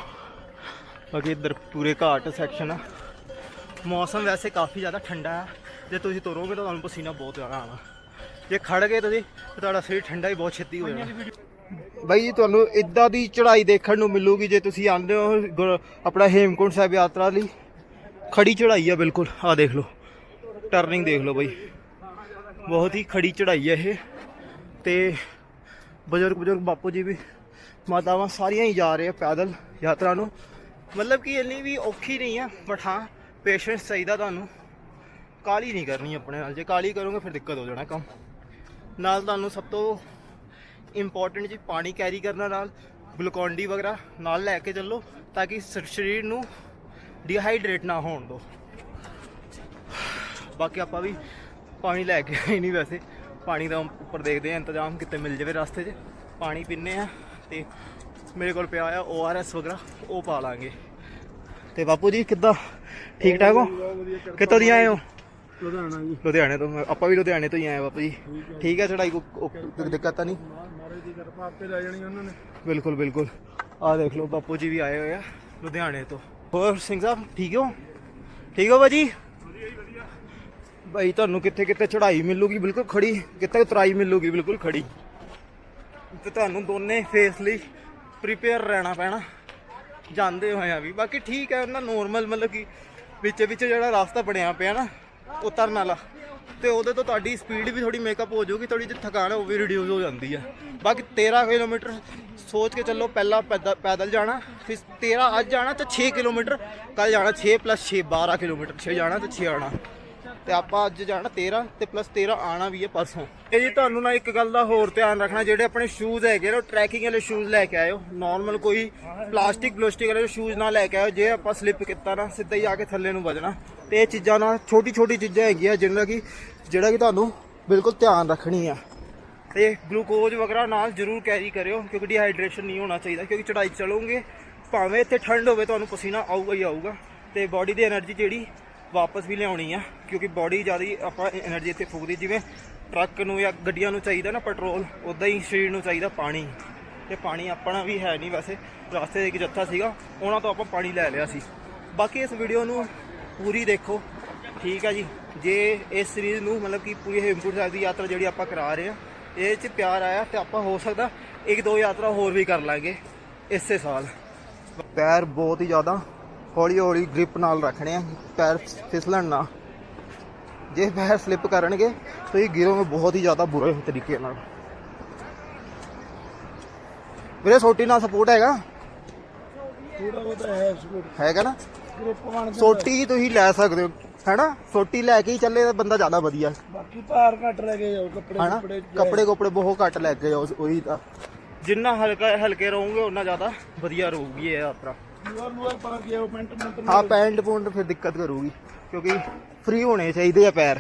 Speaker 2: ਬਾਕੀ ਇੱਧਰ ਪੂਰੇ ਘਾਟ ਸੈਕਸ਼ਨ ਆ। ਮੌਸਮ ਵੈਸੇ ਕਾਫੀ ਜ਼ਿਆਦਾ ਠੰਡਾ ਹੈ ਜੇ ਤੁਸੀਂ ਤੁਰੋਗੇ ਤਾਂ ਤੁਹਾਨੂੰ ਪਸੀਨਾ ਬਹੁਤ ਜ਼ਿਆਦਾ ਆਣਾ ਜੇ ਖੜ ਗਏ ਤੁਸੀਂ ਤੁਹਾਡਾ ਸਰੀਰ ਠੰਡਾ ਹੀ ਬਹੁਤ ਛੇਤੀ ਹੋ ਜਾਣਾ। ਬਾਈ ਜੀ ਤੁਹਾਨੂੰ ਇਦਾਂ ਦੀ ਚੜ੍ਹਾਈ ਦੇਖਣ ਨੂੰ ਮਿਲੂਗੀ ਜੇ ਤੁਸੀਂ ਆਉਂਦੇ ਹੋ ਆਪਣਾ ਹੇਮਕੁੰਟ ਸਾਹਿਬ ਯਾਤਰਾ ਲਈ। ਖੜੀ ਚੜ੍ਹਾਈ ਆ ਬਿਲਕੁਲ ਆ ਦੇਖ ਲਓ। ਟਰਨਿੰਗ ਦੇਖ ਲਓ ਬਾਈ। ਬਹੁਤ ਹੀ ਖੜੀ ਚੜਾਈ ਹੈ ਇਹ। ਤੇ ਬਜ਼ੁਰਗ ਬਜ਼ੁਰਗ, ਬਾਪੂ ਜੀ ਵੀ, ਮਾਤਾਵਾਂ ਸਾਰੀਆਂ ਹੀ ਜਾ ਰਹੇ ਆ ਪੈਦਲ ਯਾਤਰਾ ਨੂੰ। ਮਤਲਬ ਕਿ ਇੰਨੀ ਵੀ ਔਖੀ ਨਹੀਂ ਆ ਬਟ ਹਾਂ ਪੇਸ਼ੈਂਸ ਚਾਹੀਦਾ ਤੁਹਾਨੂੰ। ਕਾਲੀ ਨਹੀਂ ਕਰਨੀ ਆਪਣੇ ਨਾਲ। ਜੇ ਕਾਲੀ ਕਰੋਗੇ, ਫਿਰ ਦਿੱਕਤ ਹੋ ਜਾਣਾ ਕੰਮ। ਨਾਲ ਤੁਹਾਨੂੰ ਸਭ ਤੋਂ ਇੰਪੋਰਟੈਂਟ ਜੀ ਪਾਣੀ ਕੈਰੀ ਕਰਨਾ ਨਾਲ ਗਲੂਕੋਨ ਡੀ ਵਗੈਰਾ ਨਾਲ ਲੈ ਕੇ ਚੱਲੋ, ਤਾਂ ਕਿ ਸਰੀਰ ਨੂੰ ਡੀਹਾਈਡਰੇਟ ਨਾ ਹੋਣ ਦਿਓ ਬਾਕੀ ਆਪਾਂ ਵੀ ਪਾਣੀ ਲੈ ਕੇ ਆਏ ਨਹੀਂ ਵੈਸੇ। ਪਾਣੀ ਦਾ ਉੱਪਰ ਦੇਖਦੇ ਆ ਇੰਤਜ਼ਾਮ ਕਿਤੇ ਮਿਲ ਜਾਵੇ ਰਸਤੇ 'ਚ। ਪਾਣੀ ਪੀਨੇ ਆ ਤੇ ਮੇਰੇ ਕੋਲ ਪਿਆ ਆ ORS ਵਗੈਰਾ ਉਹ ਪਾ ਲਾਂਗੇ। ਤੇ ਬਾਪੂ ਜੀ ਕਿੱਦਾਂ? ਠੀਕ ਠਾਕ ਹੋ? ਕਿੱਥੋਂ ਦੀ ਆਏ ਹੋ?
Speaker 3: ਲੁਧਿਆਣਾ ਜੀ।
Speaker 2: ਲੁਧਿਆਣੇ ਤੋਂ। ਆਪਾਂ ਵੀ ਲੁਧਿਆਣੇ ਤੋਂ ਹੀ ਆਏ ਬਾਪੂ ਜੀ। ਠੀਕ ਹੈ ਚੜਾਈ ਕੋਈ ਦਿੱਕਤ ਤਾਂ ਨਹੀਂ?
Speaker 3: ਮਹਾਰਾਜ ਦੀ ਕਿਰਪਾ ਆਪੇ ਲੈ ਜਾਣੀ ਉਹਨਾਂ ਨੇ।
Speaker 2: ਬਿਲਕੁਲ ਬਿਲਕੁਲ। ਆਹ ਦੇਖ ਲਓ ਬਾਪੂ ਜੀ ਵੀ ਆਏ ਹੋਏ ਆ ਲੁਧਿਆਣੇ ਤੋਂ। ਹੋਰ ਸਿੰਘ ਸਾਹਿਬ, ਠੀਕ ਹੋ? ਠੀਕ ਹੋ ਭਾਜੀ? ਭਾਈ ਤੁਹਾਨੂੰ ਕਿੱਥੇ ਕਿੱਥੇ ਚੜਾਈ ਮਿਲੂਗੀ? ਬਿਲਕੁਲ ਖੜੀ। ਕਿੱਥੇ ਉਤਰਾਈ ਮਿਲੂਗੀ? ਬਿਲਕੁਲ ਖੜੀ। ਤੇ ਤੁਹਾਨੂੰ ਦੋਨੇ ਫੇਸ ਲਈ ਪ੍ਰੀਪੇਅਰ ਰਹਿਣਾ ਪੈਣਾ। ਜਾਂਦੇ ਹੋਏ ਆ ਵੀ। ਬਾਕੀ ਠੀਕ ਹੈ, ਉਹਨਾਂ ਨੋਰਮਲ ਮਤਲਬ ਕਿ ਵਿੱਚ ਵਿੱਚ ਜਿਹੜਾ ਰਸਤਾ ਬਣਿਆ ਪਿਆ ਨਾ ਉਤਰਨ ਵਾਲਾ ਤੇ ਉਹਦੇ ਤੋਂ ਤੁਹਾਡੀ ਸਪੀਡ ਵੀ ਥੋੜੀ ਮੇਕਅਪ ਹੋ ਜਾਊਗੀ ਥੋੜੀ ਜਿਹੀ ਥਕਾਨ ਉਹ ਵੀ ਰਿਡਿਊਸ ਹੋ ਜਾਂਦੀ ਹੈ ਬਾਕੀ 13 ਕਿਲੋਮੀਟਰ ਸੋਚ ਕੇ ਚੱਲੋ, ਪਹਿਲਾਂ ਪੈਦਾ- ਪੈਦਲ ਜਾਣਾ, ਫਿਰ 13 ਅੱਜ ਜਾਣਾ ਤਾਂ 6 ਕਿਲੋਮੀਟਰ ਕੱਲ ਜਾਣਾ 6 6 12 ਕਿਲੋਮੀਟਰ 6 ਜਾਣਾ ਤੇ 6 ਆਣਾ ਤੇ ਆਪਾਂ ਅੱਜ ਜਾਣਾ 13 ਤੇ ਪਲੱਸ 13 ਆਣਾ ਵੀ ਹੈ ਪਰਸੋਂ। ਇਹ ਜੀ, ਤੁਹਾਨੂੰ ਨਾ ਇੱਕ ਗੱਲ ਦਾ ਹੋਰ ਧਿਆਨ ਰੱਖਣਾ, ਜਿਹੜੇ ਆਪਣੇ ਸ਼ੂਜ਼ ਹੈਗੇ ਨਾ ਟਰੈਕਿੰਗ ਵਾਲੇ ਸ਼ੂਜ਼ ਲੈ ਕੇ ਆਇਓ। ਨਾਰਮਲ ਕੋਈ ਪਲਾਸਟਿਕ ਪਲਾਸਟਿਕ ਵਾਲੇ ਸ਼ੂਜ਼ ਨਾ ਲੈ ਕੇ ਆਇਓ, ਜੇ ਆਪਾਂ ਸਲਿੱਪ ਕੀਤਾ ਨਾ, ਸਿੱਧਾ ਹੀ ਆ ਕੇ ਥੱਲੇ ਨੂੰ ਵੱਜਣਾ। ਤੇ ਇਹ ਚੀਜ਼ਾਂ ਨਾਲ ਛੋਟੀ ਛੋਟੀ ਚੀਜ਼ਾਂ ਹੈਗੀਆਂ ਜਿਹੜਾ ਕਿ ਜਿਹੜਾ ਕਿ ਤੁਹਾਨੂੰ ਬਿਲਕੁਲ ਧਿਆਨ ਰੱਖਣੀ ਆ। ਤੇ ਗਲੂਕੋਜ਼ ਵਗੈਰਾ ਨਾਲ ਜ਼ਰੂਰ ਕੈਰੀ ਕਰਿਓ, ਕਿਉਂਕਿ ਡੀਹਾਈਡਰੇਸ਼ਨ ਨਹੀਂ ਹੋਣਾ ਚਾਹੀਦਾ, ਕਿਉਂਕਿ ਚੜਾਈ ਚਲੋਗੇ, ਭਾਵੇਂ ਇੱਥੇ ਠੰਡ ਹੋਵੇ, ਤੁਹਾਨੂੰ ਪਸੀਨਾ ਆਊਗਾ ਹੀ ਆਊਗਾ। ਤੇ ਬਾਡੀ ਦੀ એનર્ਜੀ ਜਿਹੜੀ ਵਾਪਸ ਵੀ ਲਿਆਉਣੀ ਆ, ਕਿਉਂਕਿ ਬੋਡੀ ਜ਼ਿਆਦਾ ਆਪਾਂ એનર્ਜੀ ਇੱਥੇ ਫੂਕਦੀ, ਜਿਵੇਂ ਟਰੱਕ ਨੂੰ ਜਾਂ ਗੱਡੀਆਂ ਨੂੰ ਚਾਹੀਦਾ ਨਾ ਪੈਟਰੋਲ ਉਦਾਂ ਹੀ ਸਰੀਰ ਨੂੰ ਚਾਹੀਦਾ ਪਾਣੀ। ਤੇ ਪਾਣੀ ਆਪਣਾ ਵੀ ਹੈ ਨਹੀਂ ਵੈਸੇ, ਰਸਤੇ ਦੇ ਇੱਕ ਜੱਥਾ ਸੀਗਾ, ਉਹਨਾਂ ਤੋਂ ਆਪਾਂ ਪਾਣੀ ਲੈ ਲਿਆ ਸੀ। ਬਾਕੀ ਇਸ ਵੀਡੀਓ ਨੂੰ ਪੂਰੀ ਦੇਖੋ, ਠੀਕ ਹੈ ਜੀ? ਜੇ ਇਸ ਸਰੀਰ ਨੂੰ ਮਤਲਬ ਕਿ ਪੂਰੀ ਹਿੰਮਪੁਰ ਸਾਹਿਬ ਦੀ ਯਾਤਰਾ ਜਿਹੜੀ ਆਪਾਂ ਕਰਾ ਰਹੇ ਆ, ਇਹ 'ਚ ਪਿਆਰ ਆਇਆ ਤੇ ਆਪਾਂ ਹੋ ਸਕਦਾ ਇੱਕ ਦੋ ਯਾਤਰਾ ਹੋਰ ਵੀ ਕਰ ਲਾਂਗੇ, ਇਸੇ ਸਾਲ। ਪੈਰ ਬਹੁਤ ਹੀ ਜ਼ਿਆਦਾ ਹੌਲੀ ਹੌਲੀ ਗ੍ਰਿਪ ਨਾਲ ਰੱਖਣੇ ਆ ਪੈਰ ਫਿਸਲਣ ਨਾ। ਜੇ ਪੈਰ ਸਲਿੱਪ ਕਰਨਗੇ ਤਾਂ ਇਹ ਗਿਰੋਗੇ ਬਹੁਤ ਹੀ ਜ਼ਿਆਦਾ ਬੁਰੇ ਤਰੀਕੇ ਨਾਲ। ਵੀਰੇ ਸੋਟੀ ਨਾਲ ਸਪੋਰਟ ਹੈਗਾ?
Speaker 3: ਥੋੜਾ ਬਹੁਤਾ ਹੈ ਸਪੋਰਟ
Speaker 2: ਹੈਗਾ ਨਾ?
Speaker 3: ਗਰੁੱਪ ਬਣ ਕੇ
Speaker 2: ਸੋਟੀ ਤੁਸੀਂ ਲੈ ਸਕਦੇ ਹੋ ਹੈਨਾ? ਸੋਟੀ ਲੈ ਕੇ ਹੀ ਚੱਲੇ ਤਾਂ ਬੰਦਾ ਜ਼ਿਆਦਾ ਵਧੀਆ।
Speaker 3: ਬਾਕੀ ਭਾਰ ਘੱਟ ਲੈ ਕੇ ਜਾਓ ਕੱਪੜੇ
Speaker 2: ਹਨਾ?
Speaker 3: ਕੱਪੜੇ
Speaker 2: ਕੱਪੜੇ ਕੋਪੜੇ ਬਹੁਤ ਘੱਟ ਲੈ ਕੇ ਜਾਓ ਉਹੀ ਤਾਂ। ਜਿੰਨਾ ਹਲਕਾ ਹਲਕੇ ਰਹੋਗੇ ਉਨਾ ਜ਼ਿਆਦਾ ਵਧੀਆ ਰਹੂਗੀ ਇਹ ਯਾਤਰਾ।
Speaker 3: ਆਓ ਪੈਂਟ ਪੈਂਟ
Speaker 2: ਹਾਂ ਪੈਂਟ ਪੁੰਟ ਫਿਰ ਦਿੱਕਤ ਕਰੂਗੀ ਕਿਉਂਕਿ ਫ੍ਰੀ ਹੋਣੇ ਚਾਹੀਦੇ ਆ ਪੈਰ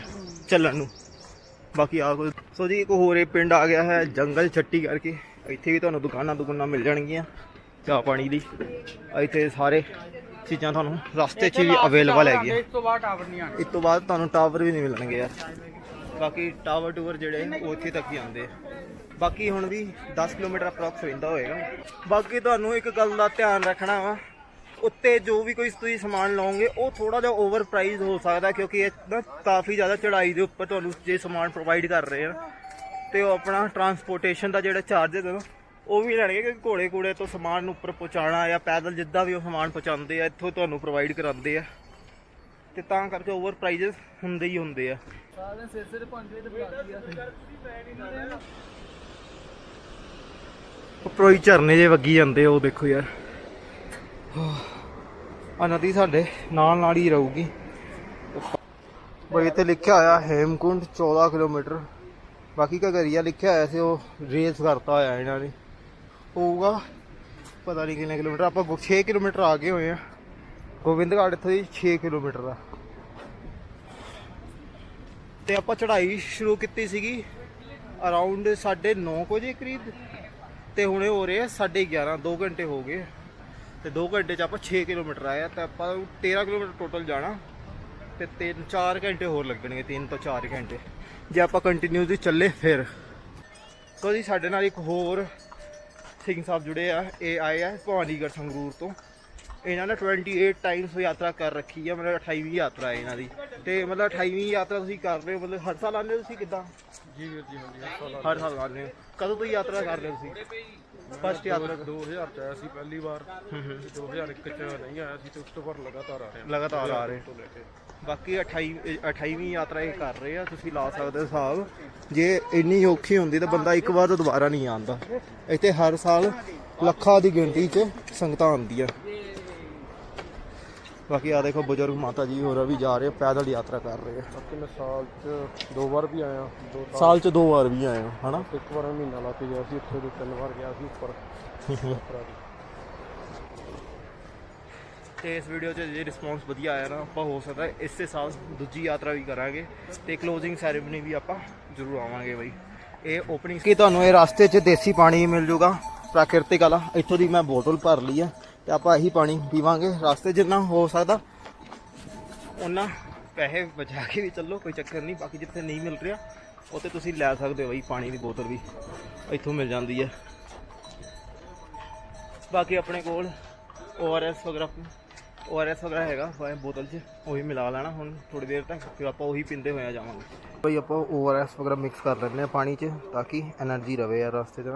Speaker 2: ਚੱਲਣ ਨੂੰ। ਬਾਕੀ ਆ ਕੋਈ ਸੋ ਜੀ ਇੱਕ ਹੋਰ ਇਹ ਪਿੰਡ ਆ ਗਿਆ ਹੈ ਜੰਗਲ ਛੱਟੀ ਕਰਕੇ। ਇੱਥੇ ਵੀ ਤੁਹਾਨੂੰ ਦੁਕਾਨਾਂ ਦੁਕਾਨਾਂ ਮਿਲ ਜਾਣਗੀਆਂ ਚਾਹ ਪਾਣੀ ਦੀ। ਇੱਥੇ ਸਾਰੇ ਚੀਜ਼ਾਂ ਤੁਹਾਨੂੰ ਰਸਤੇ 'ਚ ਵੀ ਅਵੇਲੇਬਲ ਹੈਗੀਆਂ।
Speaker 4: ਇਸ ਤੋਂ ਬਾਅਦ ਟਾਵਰ ਨਹੀਂ
Speaker 2: ਇਸ ਤੋਂ ਬਾਅਦ ਤੁਹਾਨੂੰ ਟਾਵਰ ਵੀ ਨਹੀਂ ਮਿਲਣਗੇ ਯਾਰ। ਬਾਕੀ ਟਾਵਰ ਟੂਵਰ ਜਿਹੜੇ ਉਹ ਇੱਥੇ ਤੱਕ ਹੀ ਆਉਂਦੇ ਆ। ਬਾਕੀ ਹੁਣ ਵੀ 10 ਕਿਲੋਮੀਟਰ ਅਪਰੋਕਸ ਰਹਿੰਦਾ ਹੋਏਗਾ। ਬਾਕੀ ਤੁਹਾਨੂੰ ਇੱਕ ਗੱਲ ਦਾ ਧਿਆਨ ਰੱਖਣਾ ਵਾ ਉੱਤੇ ਜੋ ਵੀ ਕੋਈ ਤੁਸੀਂ ਸਮਾਨ ਲਾਓਗੇ ਉਹ ਥੋੜਾ ਜਿਹਾ ਓਵਰ ਪ੍ਰਾਈਸ ਹੋ ਸਕਦਾ ਕਿਉਂਕਿ ਇਹ ਨਾ ਕਾਫੀ ਜ਼ਿਆਦਾ ਚੜਾਈ ਦੇ ਉੱਪਰ ਤੁਹਾਨੂੰ ਜੇ ਸਮਾਨ ਪ੍ਰੋਵਾਈਡ ਕਰ ਰਹੇ ਆ ਤੇ ਉਹ ਆਪਣਾ ਟਰਾਂਸਪੋਰਟੇਸ਼ਨ ਦਾ ਜਿਹੜਾ ਚਾਰਜਸ ਹੈ ਉਹ ਵੀ ਲੈਣਗੇ ਕਿਉਂਕਿ ਘੋੜੇ ਘੋੜੇ ਤੋਂ ਸਮਾਨ ਨੂੰ ਉੱਪਰ ਪਹੁੰਚਾਣਾ ਜਾਂ ਪੈਦਲ ਜਿੱਦਾਂ ਵੀ ਉਹ ਸਮਾਨ ਪਹੁੰਚਾਉਂਦੇ ਆ ਇੱਥੋਂ ਤੁਹਾਨੂੰ ਪ੍ਰੋਵਾਈਡ ਕਰਾਉਂਦੇ ਆ। ਤੇ ਤਾਂ ਕਰਕੇ ਓਵਰ ਪ੍ਰਾਈਸਸ ਹੁੰਦੇ ਹੀ ਹੁੰਦੇ ਆ। ਸਾਰੇ ਸਿਰ ਸਿਰ ਪੰਜੇ ਤੇ ਬੁਲਾਉਂਦੀ ਆ ਉਪਰੋਂ ਹੀ ਝਰਨੇ ਜੇ ਵੱਗੀ ਜਾਂਦੇ ਉਹ ਦੇਖੋ ਯਾਰ। ਆ ਨਦੀ ਸਾਡੇ ਨਾਲ ਨਾਲ ਹੀ ਰਹੂਗੀ। ਬਈ ਇੱਥੇ ਲਿਖਿਆ ਹੋਇਆ ਹੇਮਕੁੰਡ 14 ਕਿਲੋਮੀਟਰ। ਬਾਕੀ ਕਗਰੀਆ ਲਿਖਿਆ ਹੋਇਆ ਸੀ, ਉਹ ਰੇਸ ਕਰਤਾ ਹੋਇਆ ਇਹਨਾਂ ਨੇ। ਹੋਊਗਾ, ਪਤਾ ਨਹੀਂ ਕਿੰਨੇ ਕਿਲੋਮੀਟਰ, ਆਪਾਂ 6 ਕਿਲੋਮੀਟਰ ਆ ਗਏ ਹੋਏ ਆ। ਗੋਬਿੰਦਗੜ੍ਹ ਇੱਥੋਂ ਦੀ 6 ਕਿਲੋਮੀਟਰ ਦਾ। ਤੇ ਆਪਾਂ ਚੜ੍ਹਾਈ ਸ਼ੁਰੂ ਕੀਤੀ ਸੀਗੀ ਅਰਾਊਂਡ 9:30 ਵਜੇ ਕਰੀਬ। ਤੇ ਹੁਣੇ ਹੋ ਰਹੇ ਆ 11:30 2 ਘੰਟੇ ਹੋ ਗਏ। ਤੇ 2 ਘੰਟੇ ਚ ਆਪਾਂ 6 ਕਿਲੋਮੀਟਰ ਆਏ ਆ ਤੇ ਆਪਾਂ 13 ਕਿਲੋਮੀਟਰ ਟੋਟਲ ਜਾਣਾ ਤੇ 3-4 ਘੰਟੇ ਹੋਰ ਲੱਗਣਗੇ 3 ਤੋਂ 4 ਘੰਟੇ। ਜੇ ਆਪਾਂ ਕੰਟੀਨਿਊਸਲੀ ਚੱਲੇ ਫਿਰ। ਜੀ ਸਾਡੇ ਨਾਲ ਇੱਕ ਹੋਰ ਸਿੰਘ ਸਾਹਿਬ ਜੁੜੇ ਆ ਇਹ ਆਏ ਆ ਭਵਾਨੀਗੜ੍ਹ ਸੰਗਰੂਰ ਤੋਂ। ਇਹਨਾਂ ਨੇ 28 ਟਾਈਮਸ ਯਾਤਰਾ ਕਰ ਰੱਖੀ ਆ ਮਤਲਬ 28ਵੀਂ ਯਾਤਰਾ ਹੈ ਇਹਨਾਂ ਦੀ। ਤੇ ਮਤਲਬ 28ਵੀਂ ਯਾਤਰਾ ਤੁਸੀਂ ਕਰ ਰਹੇ ਹੋ ਮਤਲਬ ਹਰ ਸਾਲ ਆਉਂਦੇ ਹੋ ਤੁਸੀਂ ਕਿੱਦਾਂ?
Speaker 3: ਜੀ ਵੀਰ ਜੀ ਹਾਂਜੀ
Speaker 2: ਹਰ ਸਾਲ ਆਉਂਦੇ ਹੋ। ਕਦੋਂ ਤੋਂ ਯਾਤਰਾ ਕਰ ਰਹੇ ਹੋ ਤੁਸੀਂ? ਫਸਟ ਯਾਤਰਾ
Speaker 3: 2000 ਚ ਆਇਆ ਸੀ ਪਹਿਲੀ ਵਾਰ।
Speaker 2: ਹੂੰ ਹੂੰ
Speaker 3: 2001 ਚ ਨਹੀਂ ਆਇਆ ਸੀ ਤੇ ਉਸ ਤੋਂ ਬਾਅਦ ਲਗਾਤਾਰ ਆ ਰਿਹਾ
Speaker 2: ਲਗਾਤਾਰ ਆ ਰਹੇ।
Speaker 3: ਤੋਂ ਲੈ ਕੇ।
Speaker 2: ਬਾਕੀ 28 28ਵੀਂ ਯਾਤਰਾ ਇਹ ਕਰ ਰਹੇ ਆ ਤੁਸੀਂ ਲਾ ਸਕਦੇ ਹੋ ਹਿਸਾਬ। ਜੇ ਇੰਨੀ ਔਖੀ ਹੁੰਦੀ ਤਾਂ ਬੰਦਾ ਇੱਕ ਵਾਰ ਦੁਬਾਰਾ ਨਹੀਂ ਆਉਂਦਾ। ਇੱਥੇ ਹਰ ਸਾਲ ਲੱਖਾਂ ਦੀ ਗਿਣਤੀ 'ਚ ਸੰਗਤਾਂ ਆਉਂਦੀਆਂ। ਬਾਕੀ ਆ ਦੇਖੋ ਬਜ਼ੁਰਗ ਮਾਤਾ ਜੀ ਹੋਰ ਵੀ ਜਾ ਰਹੇ ਆ, ਪੈਦਲ ਯਾਤਰਾ ਕਰ ਰਹੇ ਆ।
Speaker 3: ਬਾਕੀ ਮੈਂ ਸਾਲ 'ਚ ਦੋ ਵਾਰ ਵੀ ਆਇਆ ਦੋ ਸਾਲ
Speaker 2: 'ਚ ਦੋ ਵਾਰ ਵੀ ਹੋ ਹਨਾ?
Speaker 3: ਇੱਕ ਵਾਰ ਮਹੀਨਾ ਲਾ ਕੇ ਗਿਆ ਸੀ ਉੱਥੇ ਦੇ ਤਿੰਨ ਵਾਰ ਗਿਆ ਸੀ ਉੱਪਰ। ਯਾਤਰਾ ਦੀ।
Speaker 2: ਤੇ ਇਸ ਵੀਡੀਓ 'ਚ ਜੇ ਰਿਸਪੌਂਸ ਵਧੀਆ ਆਇਆ ਨਾ ਆਪਾਂ ਹੋ ਸਕਦਾ ਇਸੇ ਸਾਲ ਦੂਜੀ ਯਾਤਰਾ ਵੀ ਕਰਾਂਗੇ ਤੇ ਕਲੋਜ਼ਿੰਗ ਸੈਰੇਮਨੀ ਵੀ ਆਪਾਂ ਜ਼ਰੂਰ ਆਵਾਂਗੇ ਬਾਈ। ਇਹ ਓਪਨਿੰਗ ਕੀ ਤੁਹਾਨੂੰ ਇਹ ਰਸਤੇ 'ਚ ਦੇਸੀ ਪਾਣੀ ਮਿਲ ਜੂਗਾ ਪ੍ਰਾਕਿਰਤਿਕ ਵਾਲਾ ਇੱਥੋਂ ਦੀ ਮੈਂ ਬੋਤਲ ਭਰ ਲਈ ਆ। ਤੇ ਆਪਾਂ ਇਹੀ ਪਾਣੀ ਪੀਵਾਂਗੇ, ਰਸਤੇ ਜਿੰਨਾ ਹੋ ਸਕਦਾ। ਉਹਨਾਂ ਪੈਸੇ ਬਚਾ ਕੇ ਵੀ ਚੱਲੋ, ਕੋਈ ਚੱਕਰ ਨਹੀਂ, ਬਾਕੀ ਜਿੱਥੇ ਨਹੀਂ ਮਿਲ ਰਿਹਾ, ਉੱਥੇ ਤੁਸੀਂ ਲੈ ਸਕਦੇ ਹੋ ਬਾਈ ਪਾਣੀ ਦੀ ਬੋਤਲ ਵੀ। ਇੱਥੋਂ ਮਿਲ ਜਾਂਦੀ ਹੈ। ਬਾਕੀ ਆਪਣੇ ਕੋਲ ORS ਵਗੈਰਾ ਓਆਰਐਸ ਵਗੈਰਾ ਹੈਗਾ ਭਾਵੇਂ ਬੋਤਲ 'ਚ ਉਹੀ ਮਿਲਾ ਲੈਣਾ ਹੁਣ ਥੋੜੀ ਦੇਰ ਤੱਕ ਫਿਰ ਆਪਾਂ ਉਹੀ ਪਿੰਦੇ ਹੋਇਆ ਜਾਵਾਂਗੇ। ਭਾਈ ਆਪਾਂ ਓਆਰਐਸ ਵਗੈਰਾ ਮਿਕਸ ਕਰ ਲੈਂਦੇ ਆ ਪਾਣੀ 'ਚ ਤਾਂ ਕਿ એનર્ਜੀ ਰਵੇ ਆ ਰਸਤੇ 'ਚ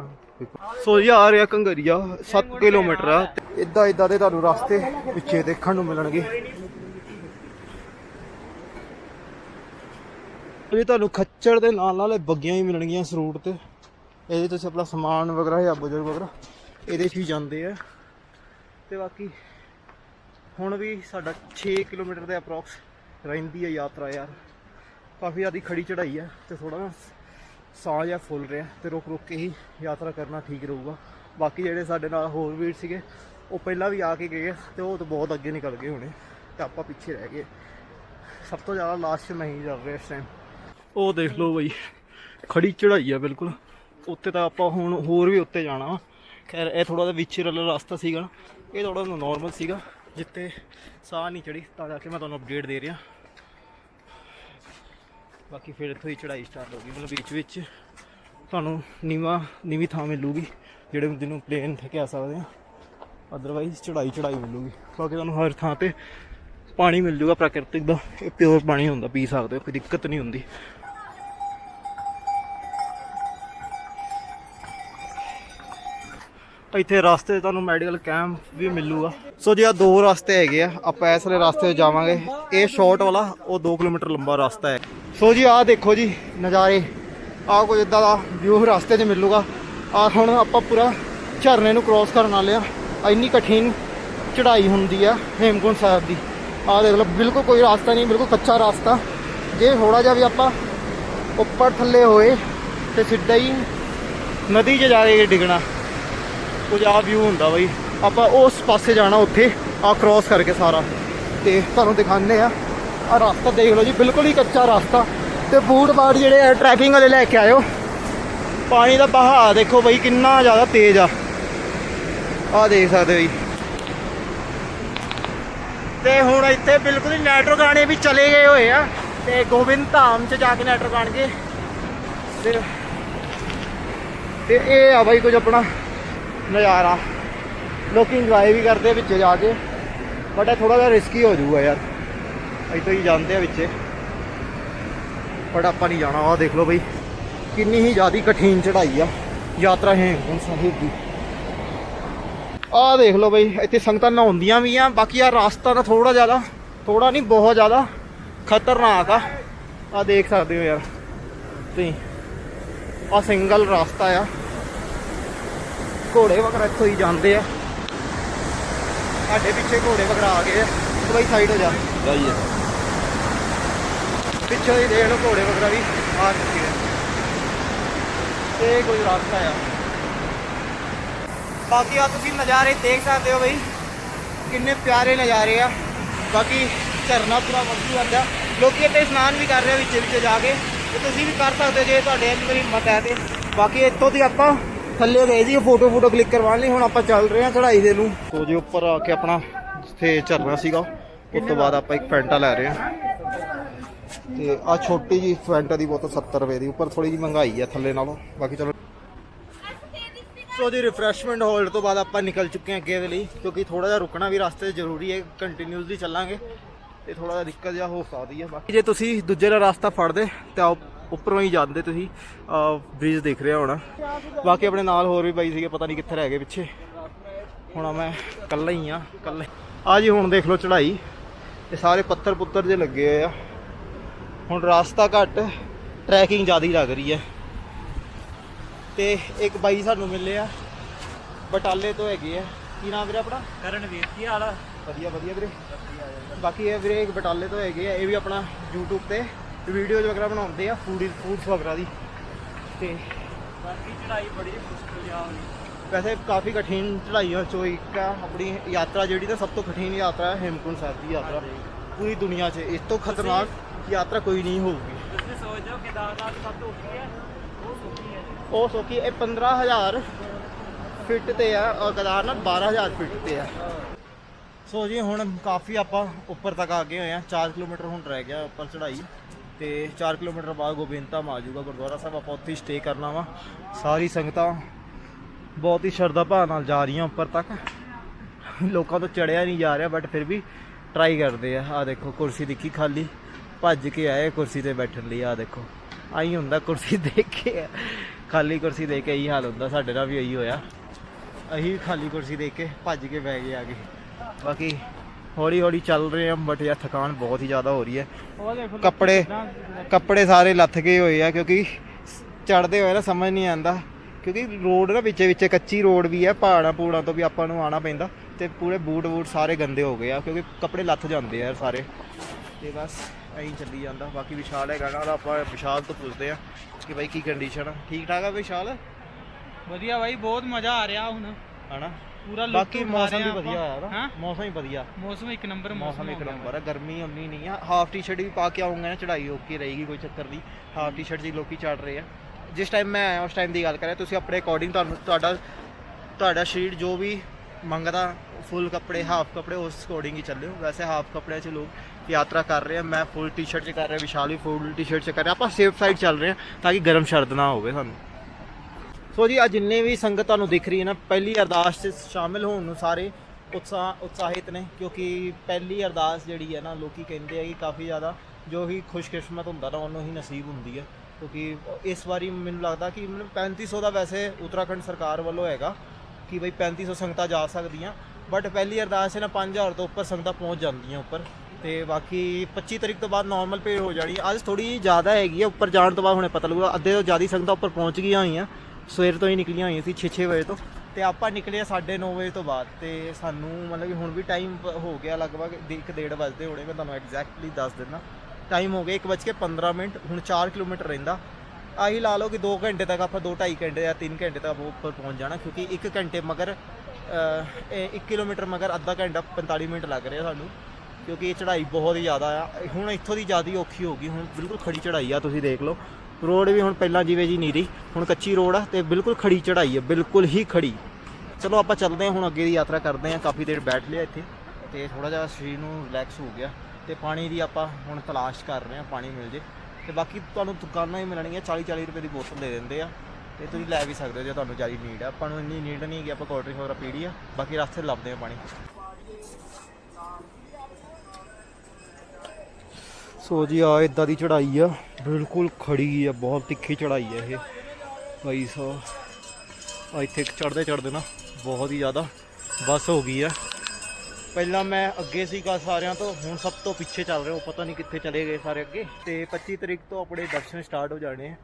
Speaker 2: ਸੋ ਜਿਹਾ ਆ ਰਿਹਾ ਕੰਗਰੀਆ 7 ਕਿਲੋਮੀਟਰ ਆ। ਇਦਾਂ ਇਦਾਂ ਦੇ ਤੁਹਾਨੂੰ ਰਸਤੇ ਪਿੱਛੇ ਦੇਖਣ ਨੂੰ ਮਿਲਣਗੇ। ਇਹ ਤੁਹਾਨੂੰ ਖੱਚੜ ਦੇ ਨਾਲ ਨਾਲ ਬੱਗੀਆਂ ਵੀ ਮਿਲਣਗੀਆਂ ਇਸ ਰੂਟ ਤੇ। ਇਹਦੇ ਤੁਸੀਂ ਆਪਣਾ ਸਮਾਨ ਵਗੈਰਾ ਜਾਂ ਬਜ਼ੁਰਗ ਵਗੈਰਾ ਇਹਦੇ 'ਚ ਹੀ ਜਾਂਦੇ ਆ। ਤੇ ਬਾਕੀ ਹੁਣ ਵੀ ਸਾਡਾ 6 ਕਿਲੋਮੀਟਰ ਦੇ ਅਪਰੋਕਸ ਰਹਿੰਦੀ ਹੈ ਯਾਤਰਾ ਯਾਰ। ਕਾਫੀ ਜ਼ਿਆਦਾ ਖੜੀ ਚੜਾਈ ਹੈ ਤੇ ਥੋੜਾ ਨਾ ਸਾਹ ਜਿਹਾ ਫੁੱਲ ਰਿਹਾ ਤੇ ਰੁਕ ਰੁਕ ਕੇ ਹੀ ਯਾਤਰਾ ਕਰਨਾ ਠੀਕ ਰਹੂਗਾ। ਬਾਕੀ ਜਿਹੜੇ ਸਾਡੇ ਨਾਲ ਹੋਰ ਵੀਰ ਸੀਗੇ, ਉਹ ਪਹਿਲਾਂ ਵੀ ਆ ਕੇ ਗਏ ਤੇ ਉਹ ਤਾਂ ਬਹੁਤ ਅੱਗੇ ਨਿਕਲ ਗਏ ਹੋਣੇ ਤੇ ਆਪਾਂ ਪਿੱਛੇ ਰਹਿ ਗਏ। ਸਭ ਤੋਂ ਜ਼ਿਆਦਾ ਲਾਸਟ 'ਚ ਮੈਂ ਹੀ ਚੱਲ ਰਿਹਾ ਇਸ ਟਾਈਮ ਉਹ ਦੇਖ ਲਓ ਬਈ, ਖੜੀ ਚੜਾਈ ਆ ਬਿਲਕੁਲ। ਉੱਤੇ ਤਾਂ ਆਪਾਂ ਹੁਣ ਹੋਰ ਵੀ ਉੱਤੇ ਜਾਣਾ ਵਾ। ਖੈਰ, ਇਹ ਥੋੜਾ ਜਿਹਾ ਵਿਚਰ ਵਾਲਾ ਰਸਤਾ ਸੀਗਾ ਨਾ, ਇਹ ਥੋੜਾ ਨਾਰਮਲ ਸੀਗਾ। ਜਿੱਤੇ ਸਾਹ ਨਹੀਂ ਚੜੀ ਤਾਂ ਜਾ ਕੇ ਮੈਂ ਤੁਹਾਨੂੰ ਅਪਡੇਟ ਦੇ ਰਿਹਾ। ਬਾਕੀ ਫਿਰ ਇੱਥੋਂ ਹੀ ਚੜਾਈ ਸਟਾਰਟ ਹੋ ਗਈ, ਮਤਲਬ ਵਿੱਚ ਵਿੱਚ ਤੁਹਾਨੂੰ ਨੀਵਾ, ਨੀਵੀਂ ਥਾਂ ਮਿਲੂਗੀ, ਜਿਹੜੇ ਬੰਦੇ ਨੂੰ ਪਲੇਨ ਤੇ ਕਹਿ ਸਕਦੇ ਆ। ਅਦਰਵਾਈਜ਼ ਚੜਾਈ ਚੜਾਈ ਮਿਲੂਗੀ। ਬਾਕੀ ਤੁਹਾਨੂੰ ਹਰ ਥਾਂ ਤੇ ਪਾਣੀ ਮਿਲ ਜੂਗਾ, ਪ੍ਰਾਕਿਰਤਿਕ ਦਾ ਇਹ ਪਿਓਰ ਪਾਣੀ ਹੁੰਦਾ, ਪੀ ਸਕਦੇ ਹੋ, ਕੋਈ ਦਿੱਕਤ ਨਹੀਂ ਹੁੰਦੀ। ਇੱਥੇ ਰਸਤੇ ਤੁਹਾਨੂੰ ਮੈਡੀਕਲ ਕੈਂਪ ਵੀ ਮਿਲੂਗਾ। ਸੋ ਜੀ ਆ ਦੋ ਰਸਤੇ ਹੈਗੇ ਆ। ਆਪਾਂ ਇਸ ਵਾਲੇ ਰਸਤੇ ਜਾਵਾਂਗੇ। ਇਹ ਸ਼ਾਰਟ ਵਾਲਾ, ਉਹ 2 ਕਿਲੋਮੀਟਰ ਲੰਬਾ ਰਸਤਾ ਹੈ। ਸੋ ਜੀ, ਆਹ ਦੇਖੋ ਜੀ, ਨਜ਼ਾਰੇ। ਆਹ ਕੋਈ ਇਦਾਂ ਦਾ ਵਿਊ ਰਸਤੇ 'ਚ ਮਿਲੂਗਾ। ਆ ਹੁਣ ਆਪਾਂ ਪੂਰਾ ਝਰਨੇ ਨੂੰ ਕ੍ਰੋਸ ਕਰਨ ਵਾਲੇ ਆ। ਇੰਨੀ ਕਠਿਨ ਚੜ੍ਹਾਈ ਹੁੰਦੀ ਆ ਹੇਮਕੁੰਟ ਸਾਹਿਬ ਦੀ। ਆਹ ਦੇਖ ਲਓ, ਬਿਲਕੁਲ ਕੋਈ ਰਸਤਾ ਨਹੀਂ, ਬਿਲਕੁਲ ਕੱਚਾ ਰਸਤਾ। ਜੇ ਥੋੜਾ ਜਿਹਾ ਵੀ ਆਪਾਂ ਉੱਪਰ ਥੱਲੇ ਹੋਏ ਤੇ ਸਿੱਧਾ ਹੀ ਨਦੀ 'ਚ ਜਾ ਕੇ ਡਿੱਗਣਾ। ਕੁਝ ਆ ਵਿਊ ਹੁੰਦਾ ਬਾਈ। ਆਪਾਂ ਉਸ ਪਾਸੇ ਜਾਣਾ ਉੱਥੇ ਆ ਕ੍ਰੋਸ ਕਰਕੇ ਸਾਰਾ। ਤੇ ਤੁਹਾਨੂੰ ਦਿਖਾਉਂਦੇ ਆ ਆ ਰਸਤਾ ਦੇਖ ਲਓ ਜੀ, ਬਿਲਕੁਲ ਹੀ ਕੱਚਾ ਰਸਤਾ। ਤੇ ਬੂਟ ਬਾਟ ਜਿਹੜੇ ਆ ਟਰੈਕਿੰਗ ਵਾਲੇ ਲੈ ਕੇ ਆਇਓ। ਪਾਣੀ ਦਾ ਬਹਾਅ ਦੇਖੋ ਬਾਈ, ਕਿੰਨਾ ਜ਼ਿਆਦਾ ਤੇਜ਼ ਆ। ਆ ਦੇਖ ਸਕਦੇ ਹੋ ਜੀ। ਤੇ ਹੁਣ ਇੱਥੇ ਬਿਲਕੁਲ ਹੀ ਨੈਟਵਰਕ ਆਣੇ ਵੀ ਚਲੇ ਗਏ ਹੋਏ ਆ। ਤੇ ਗੋਬਿੰਦ ਧਾਮ ਚ ਜਾ ਕੇ ਨੈਟਵਰਕ ਆਣਗੇ। ਤੇ ਤੇ ਇਹ ਆ ਬਾਈ ਕੁਝ ਆਪਣਾ ਨਜ਼ਾਰਾ। ਲੋਕੀ ਇੰਜੋਏ ਵੀ ਕਰਦੇ ਵਿੱਚ ਜਾ ਕੇ। ਬਟ ਇਹ ਥੋੜਾ ਜਿਹਾ ਰਿਸਕੀ ਹੋ ਜਾਊਗਾ ਯਾਰ। ਇੱਥੋਂ ਹੀ ਜਾਂਦੇ ਆ ਵਿੱਚੇ। ਬਟ ਆਪਾਂ ਨਹੀਂ ਜਾਣਾ। ਆਹ ਦੇਖ ਲਓ ਬਈ। ਕਿੰਨੀ ਹੀ ਜ਼ਿਆਦਾ ਕਠਿਨ ਚੜ੍ਹਾਈ ਆ। ਯਾਤਰਾ ਹੇਮਕੁੰਟ ਸਾਹਿਬ ਦੀ। ਆਹ ਦੇਖ ਲਓ ਬਈ। ਇੱਥੇ ਸੰਗਤਾਂ ਨਹਾਉਂਦੀਆਂ ਵੀ ਆ। ਬਾਕੀ ਆ ਰਸਤਾ ਤਾਂ ਥੋੜਾ ਜ਼ਿਆਦਾ। ਥੋੜਾ ਨਹੀਂ, ਬਹੁਤ ਜ਼ਿਆਦਾ। ਖਤਰਨਾਕ ਆ। ਆ ਦੇਖ ਸਕਦੇ ਹੋ ਯਾਰ। ਤੁਸੀਂ। ਆ ਸਿੰਗਲ ਰਾਸਤਾ ਆ। ਘੋੜੇ ਵਗੈਰਾ ਇੱਥੋਂ ਹੀ ਜਾਂਦੇ ਆ। ਸਾਡੇ ਪਿੱਛੇ ਘੋੜੇ ਵਗੈਰਾ ਆ ਗਏ ਆ। ਤੂੰ ਬਾਈ ਸਾਈਡ ਹੋ ਜਾ।
Speaker 5: ਜਾਈਏ
Speaker 2: ਪਿੱਛੇ ਹੀ ਦੇਖ ਲਓ ਘੋੜੇ ਵਗੈਰਾ ਵੀ ਆ ਚੁੱਕੇ ਆ। ਤੇ ਕੋਈ ਰਸਤਾ ਆ। ਬਾਕੀ ਆ ਤੁਸੀਂ ਨਜ਼ਾਰੇ ਦੇਖ ਸਕਦੇ ਹੋ ਬਈ। ਕਿੰਨੇ ਪਿਆਰੇ ਨਜ਼ਾਰੇ ਆ। ਬਾਕੀ ਝਰਨਾ ਪੂਰਾ ਮੱਕੀ ਜਾਂਦਾ ਲੋਕੀ ਇੱਥੇ ਇਸ਼ਨਾਨ ਵੀ ਕਰ ਰਹੇ ਆ ਵਿੱਚ ਵਿੱਚ ਜਾ ਕੇ। ਤੇ ਤੁਸੀਂ ਵੀ ਕਰ ਸਕਦੇ ਜੇ ਤੁਹਾਡੇ ਅੰਦਰ ਹਿੰਮਤ ਹੈ ਤੇ। ਬਾਕੀ ਇੱਥੋਂ ਦੀ ਆਪਾਂ ਥੱਲੇ ਗਏ ਸੀ ਫੋਟੋ ਫੋਟੋ ਕਲਿੱਕ ਕਰਵਾਉਣ ਲਈ, ਹੁਣ ਆਪਾਂ ਚੱਲ ਰਹੇ ਹਾਂ ਚੜਾਈ ਦੇ ਨੂੰ। ਸੋ ਜੀ, ਉੱਪਰ ਆ ਕੇ ਆਪਣਾ ਜਿੱਥੇ ਝਰਨਾ ਸੀਗਾ, ਉਸ ਤੋਂ ਬਾਅਦ ਆਪਾਂ ਇੱਕ ਫੈਂਟਾ ਲੈ ਰਹੇ ਹਾਂ। ਤੇ ਆ ਛੋਟੀ ਜੀ ਫੈਂਟਾ ਦੀ ਬੋਤਲ 70 ਰੁਪਏ ਦੀ, ਉੱਪਰ ਥੋੜੀ ਜੀ ਮਹਿੰਗਾਈ ਆ ਥੱਲੇ ਨਾਲੋਂ। ਬਾਕੀ ਚਲੋ। ਸੋ ਜੀ ਰਿਫਰੈਸ਼ਮੈਂਟ ਹੋਲਡ ਤੋਂ ਬਾਅਦ ਆਪਾਂ ਨਿਕਲ ਚੁੱਕੇ ਹਾਂ ਅੱਗੇ ਦੇ ਲਈ, ਕਿਉਂਕਿ ਥੋੜਾ ਜਿਹਾ ਰੁਕਣਾ ਵੀ ਰਸਤੇ 'ਚ ਜ਼ਰੂਰੀ ਹੈ ਕੰਟੀਨਿਊਸਲੀ ਚੱਲਾਂਗੇ। ਤੇ ਥੋੜਾ ਜਿਹਾ ਦਿੱਕਤ ਜਿਹਾ ਹੋ ਸਕਦੀ ਹੈ, ਬਾਕੀ ਜੇ ਤੁਸੀਂ ਦੂਜੇ ਦਾ ਰਸਤਾ ਫੜਦੇ, ਤਾਂ ਉੱਪਰੋਂ ਹੀ ਜਾਂਦੇ ਤੁਸੀਂ ਬ੍ਰਿਜ ਦੇਖ ਰਿਹਾ ਹੋਣਾ। ਬਾਕੀ ਆਪਣੇ ਨਾਲ ਹੋਰ ਵੀ ਬਾਈ ਸੀਗੇ ਪਤਾ ਨਹੀਂ ਕਿੱਥੇ ਰਹਿ ਗਏ ਪਿੱਛੇ। ਹੁਣ ਮੈਂ ਇਕੱਲਾ ਹੀ ਆ ਇਕੱਲਾ ਆ ਜੀ ਹੁਣ ਦੇਖ ਲਓ ਚੜ੍ਹਾਈ। ਇਹ ਸਾਰੇ ਪੱਥਰ ਪੁੱਤਰ ਜੇ ਲੱਗੇ ਹੋਏ ਆ। ਹੁਣ ਰਸਤਾ ਘੱਟ ਟਰੈਕਿੰਗ ਜ਼ਿਆਦਾ ਹੀ ਲੱਗ ਰਹੀ ਹੈ। ਤੇ ਇੱਕ ਬਾਈ ਸਾਨੂੰ ਮਿਲੇ ਆ ਬਟਾਲੇ ਤੋਂ ਹੈਗੇ ਆ। ਕੀ ਨਾਮ ਵੀਰੇ ਆਪਣਾ?
Speaker 3: ਕਰਨਵੀਰ ਕੀ ਹਾਲ ਆ?
Speaker 2: ਵਧੀਆ ਵਧੀਆ ਵੀਰੇ। ਬਾਕੀ ਇਹ ਵੀਰੇ ਇੱਕ ਬਟਾਲੇ ਤੋਂ ਹੈਗੇ ਆ ਇਹ ਵੀ ਆਪਣਾ YouTube ਤੇ। ਵੀਡੀਓਜ਼ ਵਗੈਰਾ ਬਣਾਉਂਦੇ ਆ ਫੂਡ ਫੂਡਸ ਵਗੈਰਾ ਦੀ। ਤੇ
Speaker 3: ਬਾਕੀ ਚੜਾਈ ਬੜੀ ਮੁਸ਼ਕਿਲ ਆ
Speaker 2: ਵੈਸੇ ਕਾਫੀ ਕਠਿਨ ਚੜਾਈਆਂ ਚੋਂ ਇੱਕ ਆ ਆਪਣੀ ਯਾਤਰਾ ਜਿਹੜੀ ਤਾਂ ਸਭ ਤੋਂ ਕਠਿਨ ਯਾਤਰਾ ਹੈ ਹੇਮਕੁੰਟ ਸਾਹਿਬ ਦੀ ਯਾਤਰਾ। ਪੂਰੀ ਦੁਨੀਆ 'ਚ ਇਸ ਤੋਂ ਖਤਰਨਾਕ ਯਾਤਰਾ ਕੋਈ ਨਹੀਂ ਹੋਊਗੀ।
Speaker 3: ਤੁਸੀਂ ਸੋਚਦੇ ਹੋ ਕੇਦਾਰਨਾਥ ਸਭ ਤੋਂ ਉੱਚੀ ਹੈ ਉਹ ਸੋਚੀ ਹੈ
Speaker 2: ਉਹ ਸੋਕੀ ਇਹ 15000 ਫਿੱਟ ਤੇ ਆ ਔਰ ਕੇਦਾਰਨਾਥ 12000 ਫਿੱਟ ਤੇ ਆ। ਸੋ ਜੀ ਹੁਣ ਕਾਫੀ ਆਪਾਂ ਉੱਪਰ ਤੱਕ ਆ ਗਏ ਹੋਏ ਆ 4 ਕਿਲੋਮੀਟਰ ਹੁਣ ਰਹਿ ਗਿਆ ਉੱਪਰ ਚੜਾਈ ਤੇ 4 ਕਿਲੋਮੀਟਰ ਬਾਅਦ ਗੋਬਿੰਦਧਾਮ ਆ ਜਾਊਗਾ ਗੁਰਦੁਆਰਾ ਸਾਹਿਬ। ਆਪਾਂ ਉੱਥੇ ਸਟੇ ਕਰਨਾ ਵਾ। ਸਾਰੀ ਸੰਗਤਾਂ ਬਹੁਤ ਹੀ ਸ਼ਰਧਾ ਭਾਵ ਨਾਲ ਜਾ ਰਹੀਆਂ ਉੱਪਰ ਤੱਕ। ਲੋਕਾਂ ਤੋਂ ਚੜਿਆ ਨਹੀਂ ਜਾ ਰਿਹਾ ਬਟ ਫਿਰ ਵੀ ਟਰਾਈ ਕਰਦੇ ਆ। ਆ ਦੇਖੋ, ਕੁਰਸੀ ਦੇਖੀ ਖਾਲੀ। ਭੱਜ ਕੇ ਆਏ ਕੁਰਸੀ ਤੇ ਬੈਠਣ ਲਈ। ਆ ਦੇਖੋ ਆਈ ਹੁੰਦਾ ਕੁਰਸੀ ਦੇਖ ਕੇ। ਖਾਲੀ ਕੁਰਸੀ ਦੇਖ ਕੇ ਇਹੀ ਹਾਲ ਹੁੰਦਾ। ਸਾਡੇ ਨਾਲ ਵੀ ਇਹੀ ਹੋਇਆ। ਅਸੀਂ ਵੀ ਖਾਲੀ ਕੁਰਸੀ ਦੇਖ ਕੇ ਭੱਜ ਕੇ ਬਹਿ ਗਏ ਆ ਗਏ ਬਾਕੀ ਹੌਲੀ ਹੌਲੀ ਚੱਲ ਰਹੇ ਆ ਬਟ ਯਾਰ ਥਕਾਨ ਬਹੁਤ ਹੀ ਜ਼ਿਆਦਾ ਹੋ ਰਹੀ ਹੈ। ਕੱਪੜੇ ਕੱਪੜੇ ਸਾਰੇ ਲੱਥ ਗਏ ਹੋਏ ਆ ਕਿਉਂਕਿ ਚੜਦੇ ਹੋਏ ਨਾ ਸਮਝ ਨਹੀਂ ਆਂਦਾ ਕਿਉਂਕਿ ਰੋਡ ਨਾ ਵਿੱਚੇ ਵਿੱਚੇ ਕੱਚੀ ਰੋਡ ਵੀ ਹੈ ਪਹਾੜਾਂ ਪੂੜਾਂ ਤੋਂ ਵੀ ਆਪਾਂ ਨੂੰ ਆਣਾ ਪੈਂਦਾ ਤੇ ਪੂਰੇ ਬੂਟ ਬੂਟ ਸਾਰੇ ਗੰਦੇ ਹੋ ਗਏ ਆ ਕਿਉਂਕਿ ਕੱਪੜੇ ਲੱਥ ਜਾਂਦੇ ਆ ਸਾਰੇ। ਤੇ ਬਸ ਐਂ ਚੱਲੀ ਜਾਂਦਾ ਬਾਕੀ ਵਿਸ਼ਾਲ ਹੈਗਾ ਨਾਲ ਆਪਾਂ ਵਿਸ਼ਾਲ ਤੋਂ ਪੁੱਛਦੇ ਆ ਕਿ ਬਾਈ ਕੀ ਕੰਡੀਸ਼ਨ ਆ। ਠੀਕ ਠਾਕ ਆ ਵਿਸ਼ਾਲ?
Speaker 3: ਵਧੀਆ ਬਾਈ ਬਹੁਤ ਮਜ਼ਾ ਆ ਰਿਹਾ ਹੁਣ।
Speaker 2: ਹਨਾ?
Speaker 3: ਪੂਰਾ ਲੁੱਕ
Speaker 2: ਬਾਕੀ ਮੌਸਮ ਵੀ। ਵਧੀਆ ਹੋਇਆ ਨਾ।
Speaker 3: ਹੈਂ?
Speaker 2: ਮੌਸਮ ਵੀ ਵਧੀਆ।
Speaker 3: ਮੌਸਮ ਇੱਕ ਨੰਬਰ
Speaker 2: ਮੌਸਮ
Speaker 3: ਹੋ
Speaker 2: ਇੱਕ ਨੰਬਰ ਹੈ। ਗਰਮੀ ਉਨੀ ਨਹੀਂ ਆ। ਹਾਫ ਟੀ-ਸ਼ਰਟ ਵੀ ਪਾ ਕੇ ਆਉਂਗਾ ਨਾ ਚੜਾਈ ਓਕੇ ਰਹੇਗੀ ਕੋਈ ਚੱਕਰ ਨਹੀਂ। ਹਾਫ ਟੀ-ਸ਼ਰਟ ਜੀ ਲੋਕੀ ਚੜ ਰਹੇ ਆ। ਜਿਸ ਟਾਈਮ ਮੈਂ ਆਇਆ ਉਸ ਟਾਈਮ ਦੀ ਗੱਲ ਕਰਾਂ ਤੁਸੀਂ ਆਪਣੇ ਅਕੋਰਡਿੰਗ ਤੁਹਾਨੂੰ ਤੁਹਾਡਾ ਤੁਹਾਡਾ ਸਰੀਰ ਜੋ ਵੀ ਮੰਗਦਾ ਫੁੱਲ ਕੱਪੜੇ ਹਾਫ ਕੱਪੜੇ ਉਸ ਅਕੋਰਡਿੰਗ ਹੀ ਚੱਲਿਓ। ਵੈਸੇ ਹਾਫ ਕੱਪੜਿਆਂ 'ਚ ਲੋਕ ਯਾਤਰਾ ਕਰ ਰਹੇ ਆ। ਮੈਂ ਫੁੱਲ ਟੀ-ਸ਼ਰਟ 'ਚ ਕਰ ਰਿਹਾ ਵਿਸ਼ਾਲ ਵੀ ਫੁੱਲ ਟੀ-ਸ਼ਰਟ 'ਚ ਕਰ ਰਿਹਾ। ਆਪਾਂ ਸੇਫ ਸਾਈਡ ਚੱਲ ਰਹੇ ਆ ਤਾਂ ਕਿ ਗਰਮ ਸ਼ਰਦ ਨਾ ਹੋਵੇ ਸਾਨੂੰ। ਸੋ ਜੀ, ਅੱਜ ਜਿੰਨੇ ਵੀ ਸੰਗਤ ਤੁਹਾਨੂੰ ਦਿਖ ਰਹੀ ਹੈ ਨਾ, ਪਹਿਲੀ ਅਰਦਾਸ 'ਚ ਸ਼ਾਮਿਲ ਹੋਣ ਨੂੰ ਸਾਰੇ ਉਤਸ਼ਾਹ, ਉਤਸ਼ਾਹਿਤ ਨੇ, ਕਿਉਂਕਿ ਪਹਿਲੀ ਅਰਦਾਸ ਜਿਹੜੀ ਹੈ ਨਾ, ਲੋਕੀ ਕਹਿੰਦੇ ਆ ਕਿ ਕਾਫੀ ਜ਼ਿਆਦਾ ਜੋ ਹੀ ਖੁਸ਼ਕਿਸਮਤ ਹੁੰਦਾ ਨਾ, ਉਹਨੂੰ ਹੀ ਨਸੀਬ ਹੁੰਦੀ ਹੈ। ਕਿਉਂਕਿ ਇਸ ਵਾਰੀ ਮੈਨੂੰ ਲੱਗਦਾ ਕਿ ਮੈਨੂੰ 3500 ਦਾ ਵੈਸੇ ਉੱਤਰਾਖੰਡ ਸਰਕਾਰ ਵੱਲੋਂ ਹੈਗਾ ਕਿ ਬਈ 3500 ਸੰਗਤਾਂ ਜਾ ਸਕਦੀਆਂ ਬਟ ਪਹਿਲੀ ਅਰਦਾਸ 'ਚ ਨਾ 5000 ਤੋਂ ਉੱਪਰ ਸੰਗਤਾਂ ਪਹੁੰਚ ਜਾਂਦੀਆਂ ਉੱਪਰ। ਤੇ ਬਾਕੀ 25 ਤਰੀਕ ਤੋਂ ਬਾਅਦ ਨਾਰਮਲ ਪੇ ਹੋ ਜਾਣੀ। ਹੈ। ਅੱਜ ਥੋੜੀ ਜ਼ਿਆਦਾ ਹੈਗੀ ਆ ਉੱਪਰ ਜਾਣ ਤੋਂ ਬਾਅਦ ਹੁਣੇ ਪਤਾ ਲੱਗੂਗਾ, ਅੱਧੇ ਤੋਂ ਜ਼ਿਆਦਾ ਸੰਗਤਾਂ ਉੱਪਰ ਪਹੁੰਚ ਗਈਆਂ ਹੋਈਆਂ। ਸਵੇਰ ਤੋਂ ਹੀ ਨਿਕਲੀਆਂ ਹੋਈਆਂ ਸੀ 6-6 ਵਜੇ ਤੋਂ। ਤੇ ਆਪਾਂ ਨਿਕਲੇ 9:30 ਵਜੇ ਤੋਂ ਬਾਅਦ ਤੇ ਸਾਨੂੰ ਮਤਲਬ ਕਿ ਹੁਣ ਵੀ ਟਾਈਮ ਹੋ ਗਿਆ ਲਗਭਗ 1:30 ਵਜੇ ਹੋਣੇ, ਮੈਂ ਤੁਹਾਨੂੰ ਐਗਜ਼ੈਕਟਲੀ ਦੱਸ ਦਿੰਦਾ। ਟਾਈਮ ਹੋ ਗਿਆ 1:15 ਮਿੰਟ, ਹੁਣ 4 ਕਿਲੋਮੀਟਰ ਰਹਿੰਦਾ। ਆਹੀ ਲਾ ਲਓ ਕਿ 2 ਘੰਟੇ ਤੱਕ ਆਪਾਂ 2.5 ਘੰਟੇ ਜਾਂ 3 ਘੰਟੇ ਤੱਕ ਉੱਪਰ ਪਹੁੰਚ ਜਾਣਾ, ਕਿਉਂਕਿ 1 ਘੰਟੇ ਮਗਰ 1 ਕਿਲੋਮੀਟਰ ਮਗਰ ਅੱਧਾ ਘੰਟਾ 45 ਮਿੰਟ ਲੱਗ ਰਿਹਾ ਸਾਨੂੰ, ਕਿਉਂਕਿ ਇਹ ਚੜ੍ਹਾਈ ਬਹੁਤ ਹੀ ਜ਼ਿਆਦਾ ਆ। ਹੁਣ ਇੱਥੋਂ ਦੀ ਜ਼ਿਆਦਾ ਔਖੀ ਹੋ ਗਈ, ਹੁਣ ਬਿਲਕੁਲ ਖੜੀ ਚੜ੍ਹਾਈ ਆ, ਤੁਸੀਂ ਦੇਖ ਲਓ। ਰੋਡ ਵੀ ਹੁਣ ਪਹਿਲਾਂ ਜਿਵੇਂ ਜੀ ਨਹੀਂ ਰਹੀ, ਹੁਣ ਕੱਚੀ ਰੋਡ ਆ ਤੇ ਬਿਲਕੁਲ ਖੜੀ ਚੜ੍ਹਾਈ ਆ, ਬਿਲਕੁਲ ਹੀ ਖੜੀ। ਚਲੋ ਆਪਾਂ ਚੱਲਦੇ ਹਾਂ, ਹੁਣ ਅੱਗੇ ਦੀ ਯਾਤਰਾ ਕਰਦੇ ਹਾਂ, ਕਾਫੀ ਦੇਰ ਬੈਠ ਲਿਆ ਇੱਥੇ ਤੇ ਥੋੜਾ ਜਿਹਾ ਸਰੀਰ ਨੂੰ ਰਿਲੈਕਸ ਹੋ ਗਿਆ ਤੇ ਪਾਣੀ ਦੀ ਆਪਾਂ ਹੁਣ ਤਲਾਸ਼ ਕਰ ਰਹੇ ਹਾਂ, ਪਾਣੀ ਮਿਲ ਜੇ। ਤੇ ਬਾਕੀ ਤੁਹਾਨੂੰ ਦੁਕਾਨਾਂ ਹੀ ਮਿਲਣਗੀਆਂ 40 40 ਰੁਪਏ ਦੀ ਬੋਤਲ ਦੇ ਦਿੰਦੇ ਆ। ਤੇ ਤੁਸੀਂ ਲੈ ਵੀ ਸਕਦੇ ਹੋ ਜੇ ਤੁਹਾਨੂੰ ਜ਼ਿਆਦਾ ਨੀਡ ਆ। ਆਪਾਂ ਨੂੰ ਇੰਨੀ ਨੀਡ ਨਹੀਂ ਕਿ ਆਪਾਂ ਕੋਲਡ ਡਰਿੰਕ ਵਗੈਰਾ ਪੀੜੀ ਆ, ਬਾਕੀ ਰਸਤੇ ਲੱਭਦੇ ਆ ਪਾਣੀ। ਸੋ ਜੀ ਆ ਇਦਾਂ ਦੀ ਚੜਾਈ ਆ। ਬਿਲਕੁਲ ਖੜੀ ਆ, ਬਹੁਤ ਤਿੱਖੀ ਚੜਾਈ ਆ ਇਹ। ਭਾਈ ਸੋ ਆ ਇੱਥੇ ਚੜਦੇ ਚੜਦੇ ਨਾ ਬਹੁਤ ਹੀ ਜ਼ਿਆਦਾ ਬੱਸ ਹੋ ਗਈ ਆ। ਪਹਿਲਾਂ ਮੈਂ ਅੱਗੇ ਸੀਗਾ ਸਾਰਿਆਂ ਤੋਂ, ਹੁਣ ਸਭ ਤੋਂ ਪਿੱਛੇ ਚੱਲ ਰਿਹਾ, ਉਹ ਪਤਾ ਨਹੀਂ ਕਿੱਥੇ ਚਲੇ ਗਏ ਸਾਰੇ ਅੱਗੇ। ਤੇ 25 ਤਰੀਕ ਤੋਂ ਆਪਣੇ ਦਰਸ਼ਨ ਸਟਾਰਟ ਹੋ ਜਾਣੇ ਆ।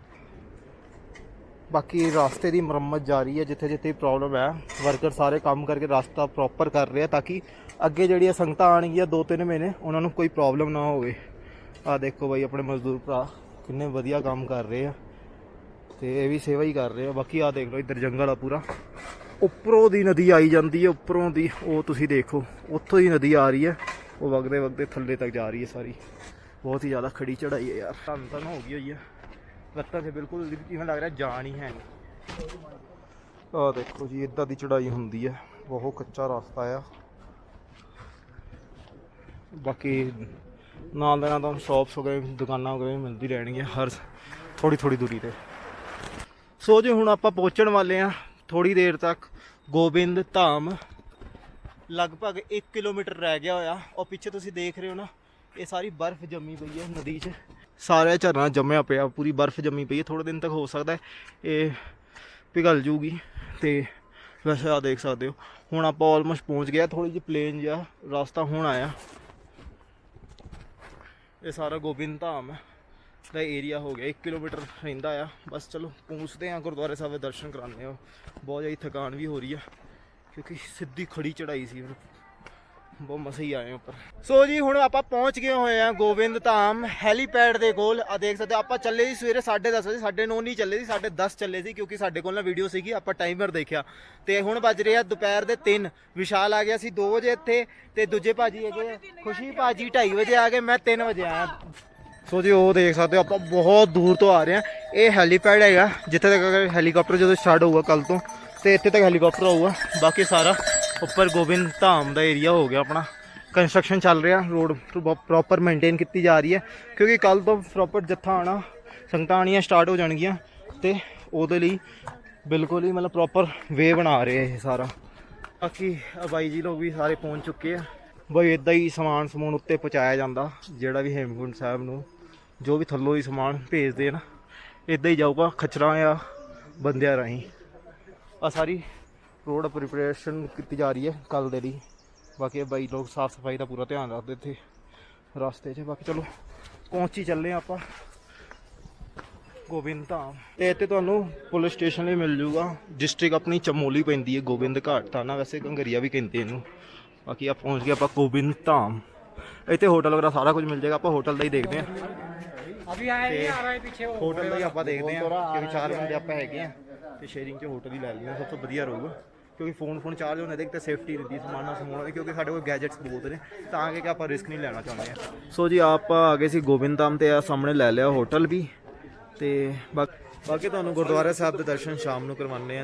Speaker 2: ਬਾਕੀ ਰਾਸਤੇ ਦੀ ਮੁਰੰਮਤ ਜਾਰੀ ਹੈ ਜਿੱਥੇ ਜਿੱਥੇ ਪ੍ਰੋਬਲਮ ਹੈ ਵਰਕਰ ਸਾਰੇ ਕੰਮ ਕਰਕੇ ਰਸਤਾ ਪ੍ਰੋਪਰ ਕਰ ਰਹੇ ਆ, ਤਾਂ ਕਿ ਅੱਗੇ ਜਿਹੜੀਆਂ ਸੰਗਤਾਂ ਆਣਗੀਆਂ 2-3 ਮਹੀਨੇ, ਉਹਨਾਂ ਨੂੰ ਕੋਈ ਪ੍ਰੋਬਲਮ ਨਾ ਹੋਵੇ। ਆ ਦੇਖੋ ਬਾਈ, ਆਪਣੇ ਮਜ਼ਦੂਰ ਭਰਾ। ਕਿੰਨੇ ਵਧੀਆ ਕੰਮ ਕਰ ਰਹੇ ਆ। ਤੇ ਇਹ ਵੀ ਸੇਵਾ ਹੀ ਕਰ ਰਹੇ ਆ। ਬਾਕੀ ਆ ਦੇਖ ਲਓ, ਇੱਧਰ ਜੰਗਲ ਆ ਪੂਰਾ। ਉੱਪਰੋਂ ਦੀ ਨਦੀ ਆਈ ਜਾਂਦੀ ਹੈ ਉੱਪਰੋਂ ਦੀ। ਉਹ ਤੁਸੀਂ ਦੇਖੋ, ਉੱਥੋਂ ਦੀ ਨਦੀ ਆ ਰਹੀ ਹੈ ਉਹ ਵਗਦੇ ਵਗਦੇ ਥੱਲੇ ਤੱਕ ਜਾ ਰਹੀ ਹੈ ਸਾਰੀ। ਬਹੁਤ ਹੀ ਜ਼ਿਆਦਾ ਖੜੀ ਚੜਾਈ ਹੈ ਯਾਰ। ਧੰਨ ਧੰਨ ਹੋ ਗਈ ਹੋਈ ਹੈ ਲੱਤਾਂ 'ਤੇ ਬਿਲਕੁਲ ਇਵੇਂ ਲੱਗ ਰਿਹਾ ਜਾਨ ਹੀ ਹੈ ਨਹੀਂ। ਆ ਦੇਖੋ ਜੀ, ਇਦਾਂ ਦੀ ਚੜਾਈ ਹੁੰਦੀ ਹੈ ਬਹੁਤ ਕੱਚਾ ਰਸਤਾ ਆ। ਬਾਕੀ ਨਾਲ ਦੇ ਨਾਲ ਤੁਹਾਨੂੰ ਸ਼ਾਪਸ ਵਗੈਰਾ, ਦੁਕਾਨਾਂ ਵਗੈਰਾ ਵੀ ਮਿਲਦੀ ਰਹਿਣਗੀਆਂ ਹਰ ਥੋੜੀ ਥੋੜੀ ਦੂਰੀ ਤੇ। ਸੋ ਜੀ, ਹੁਣ ਆਪਾਂ ਪਹੁੰਚਣ ਵਾਲੇ ਆ ਥੋੜੀ ਦੇਰ ਤੱਕ ਗੋਬਿੰਦ ਧਾਮ। ਲਗਭਗ 1 ਕਿਲੋਮੀਟਰ ਰਹਿ ਗਿਆ ਹੋਇਆ। ਉਹ ਪਿੱਛੇ ਤੁਸੀਂ ਦੇਖ ਰਹੇ ਹੋ ਨਾ, ਇਹ ਸਾਰੀ ਬਰਫ਼ ਜੰਮੀ ਪਈ ਹੈ ਨਦੀ 'ਚ। ਸਾਰਾ ਝਰਨਾ ਜੰਮਿਆ ਪਿਆ, ਪੂਰੀ ਬਰਫ਼ ਜੰਮੀ ਪਈ ਹੈ। ਥੋੜੇ ਦਿਨ ਤੱਕ ਹੋ ਸਕਦਾ ਇਹ ਪਿਘਲ ਜੂਗੀ। ਤੇ ਵੈਸੇ ਆ ਦੇਖ ਸਕਦੇ ਹੋ, ਹੁਣ ਆਪਾਂ ਆਲਮੋਸਟ ਪਹੁੰਚ ਗਏ ਥੋੜੀ ਜਿਹੀ ਪਲੇਨ ਜਿਹਾ ਰਸਤਾ ਹੁਣ ਆਇਆ। ਇਹ ਸਾਰਾ ਗੋਬਿੰਦ ਧਾਮ ਦਾ ਏਰੀਆ ਹੋ ਗਿਆ। 1 ਕਿਲੋਮੀਟਰ ਰਹਿੰਦਾ ਆ। ਬਸ ਚਲੋ, ਪਹੁੰਚਦੇ ਆ ਗੁਰਦੁਆਰੇ ਸਾਹਿਬ ਦੇ ਦਰਸ਼ਨ ਕਰਾਉਂਦੇ ਆ ਬਹੁਤ ਜ਼ਿਆਦਾ ਥਕਾਨ ਵੀ ਹੋ ਰਹੀ ਆ, ਕਿਉਂਕਿ ਸਿੱਧੀ ਖੜੀ ਚੜਾਈ ਸੀ ਫਿਰ ਬਹੁਤ ਮਸਾ ਹੀ ਆਏ ਉੱਪਰ। ਸੋ ਜੀ ਹੁਣ ਆਪਾਂ ਪਹੁੰਚ ਗਏ ਹੋਏ ਆ ਗੋਬਿੰਦ ਧਾਮ ਹੈਲੀਪੈਡ ਦੇ ਕੋਲ। ਆ ਦੇਖ ਸਕਦੇ ਹੋ, ਆਪਾਂ ਚੱਲੇ ਸੀ ਸਵੇਰੇ 10:30 ਵਜੇ 9:30 ਨਹੀਂ ਚੱਲੇ ਸੀ 10:30 ਚੱਲੇ ਸੀ ਕਿਉਂਕਿ ਸਾਡੇ ਕੋਲ ਨਾ ਵੀਡੀਓ ਸੀਗੀ ਆਪਾਂ ਟਾਈਮਰ ਦੇਖਿਆ। ਤੇ ਹੁਣ ਵੱਜ ਰਿਹਾ ਦੁਪਹਿਰ ਦੇ 3 ਵਿਸ਼ਾਲ ਆ ਗਿਆ ਸੀ 2 ਵਜੇ ਇੱਥੇ ਤੇ ਦੂਜੇ ਭਾਜੀ ਹੈਗੇ ਖੁਸ਼ੀ ਭਾਜੀ 2:30 ਵਜੇ ਆ ਗਏ ਮੈਂ 3 ਵਜੇ ਆਇਆ। ਸੋ ਜੀ ਉਹ ਦੇਖ ਸਕਦੇ ਹੋ ਆਪਾਂ ਬਹੁਤ ਦੂਰ ਤੋਂ ਆ ਰਹੇ ਹਾਂ। ਇਹ ਹੈਲੀਪੈਡ ਹੈਗਾ ਜਿੱਥੇ ਤੱਕ ਹੈਲੀਕਾਪਟਰ ਜਦੋਂ ਸਟਾਰਟ ਹੋਊਗਾ ਕੱਲ ਤੋਂ ਤੇ ਇੱਥੇ ਤੱਕ ਹੈਲੀਕਾਪਟਰ ਆਊਗਾ ਬਾਕੀ ਸਾਰਾ ਉੱਪਰ ਗੋਬਿੰਦ ਧਾਮ ਦਾ ਏਰੀਆ ਹੋ ਗਿਆ ਆਪਣਾ। ਕੰਸਟਰਕਸ਼ਨ ਚੱਲ ਰਿਹਾ ਰੋਡ ਪ੍ਰੋਪਰ ਮੇਨਟੇਨ ਕੀਤੀ ਜਾ ਰਹੀ ਹੈ। ਕਿਉਂਕਿ ਕੱਲ ਤੋਂ ਪ੍ਰੋਪਰ ਜੱਥਾ ਆਣਾ ਸੰਗਤਾਂ ਆਣੀਆਂ ਸਟਾਰਟ ਹੋ ਜਾਣਗੀਆਂ ਤੇ ਉਹਦੇ ਲਈ ਬਿਲਕੁਲ ਹੀ ਮਤਲਬ ਪ੍ਰੋਪਰ ਵੇ ਬਣਾ ਰਹੇ ਇਹ ਸਾਰਾ। ਬਾਕੀ ਆਹ ਬਾਈ ਜੀ ਲੋਕ ਵੀ ਸਾਰੇ ਪਹੁੰਚ ਚੁੱਕੇ ਆ। ਬਈ ਇਦਾਂ ਹੀ ਸਮਾਨ ਸਮੂਨ ਉੱਤੇ ਪਹੁੰਚਾਇਆ ਜਾਂਦਾ, ਜਿਹੜਾ ਵੀ ਹੇਮਕੁੰਟ ਸਾਹਿਬ ਨੂੰ ਜੋ ਵੀ ਥੱਲੋਂ ਹੀ ਸਮਾਨ ਭੇਜਦੇ ਆ ਨਾ ਇਦਾਂ ਹੀ ਜਾਊਗਾ ਖਚਰਾਂ ਆ, ਬੰਦਿਆਂ ਰਾਹੀਂ। ਆ ਸਾਰੀ ਰੋਡ ਪ੍ਰੀਪਰੇਸ਼ਨ ਕੀਤੀ ਜਾ ਰਹੀ ਹੈ ਕੱਲ ਦੇ ਲਈ। ਬਾਕੀ ਬਾਈ ਲੋਕ ਸਾਫ਼ ਸਫ਼ਾਈ ਦਾ ਪੂਰਾ ਧਿਆਨ ਰੱਖਦੇ ਇੱਥੇ ਰਸਤੇ 'ਚ। ਬਾਕੀ ਚਲੋ ਪਹੁੰਚੀ ਚੱਲੇ ਆਪਾਂ। ਗੋਬਿੰਦ ਧਾਮ। ਤੇ ਇੱਥੇ ਤੁਹਾਨੂੰ ਪੁਲਿਸ ਸਟੇਸ਼ਨ ਵੀ ਮਿਲ ਜੂਗਾ। ਡਿਸਟ੍ਰਿਕਟ ਆਪਣੀ ਚਮੋਲੀ ਪੈਂਦੀ ਹੈ ਗੋਬਿੰਦ ਘਾਟ ਤਾਂ ਨਾ। ਵੈਸੇ ਕੰਗਰੀਆ ਵੀ ਕਹਿੰਦੇ ਇਹਨੂੰ। ਬਾਕੀ ਆ ਪਹੁੰਚ ਗਏ ਆਪਾਂ ਗੋਬਿੰਦ ਧਾਮ। ਇੱਥੇ ਹੋਟਲ ਵਗੈਰਾ ਸਾਰਾ ਕੁਝ ਮਿਲ ਜਾਏਗਾ। ਆਪਾਂ ਹੋਟਲ ਦਾ ਹੀ ਦੇਖਦੇ ਹਾਂ।
Speaker 5: ਅਭੀ ਆਏ ਨਹੀਂ ਆ ਰਹੇ ਪਿੱਛੇ
Speaker 2: ਹੋਟਲ ਦਾ ਹੀ ਆਪਾਂ ਦੇਖਦੇ ਹਾਂ ਕਿਉਂਕਿ ਚਾਰ ਬੰਦੇ ਆਪਾਂ ਹੈਗੇ ਆ ਤੇ ਸ਼ੇਅਰਿੰਗ 'ਚ ਹੋਟਲ ਹੀ ਲੈ ਲਈਏ। ਸਭ ਤੋਂ ਵਧੀਆ ਰਹੂਗਾ। ਕਿਉਂਕਿ ਫੋਨ ਫੋਨ ਚਾਰਜ ਹੋਣੇ ਦੇ ਇੱਕ ਤਾਂ ਸੇਫਟੀ ਰਹਿੰਦੀ ਸਮਾਨਾਂ ਸਮੂਨਾਂ ਦੀ ਕਿਉਂਕਿ ਸਾਡੇ ਕੋਲ ਗੈਜਟਸ ਬਹੁਤ ਨੇ, ਤਾਂ ਕਿ ਆਪਾਂ ਰਿਸਕ ਨਹੀਂ ਲੈਣਾ ਚਾਹੁੰਦੇ ਆ ਸੋ ਜੀ, ਆਪਾਂ ਆ ਗਏ ਸੀ ਗੋਬਿੰਦ ਧਾਮ ਤੇ ਆ, ਸਾਹਮਣੇ ਲੈ ਲਿਆ ਹੋਟਲ ਵੀ, ਤੇ ਬਾਕ- ਬਾਕੀ ਤੁਹਾਨੂੰ ਗੁਰਦੁਆਰਾ ਸਾਹਿਬ ਦੇ ਦਰਸ਼ਨ ਸ਼ਾਮ ਨੂੰ ਕਰਵਾਉਂਦੇ ਆ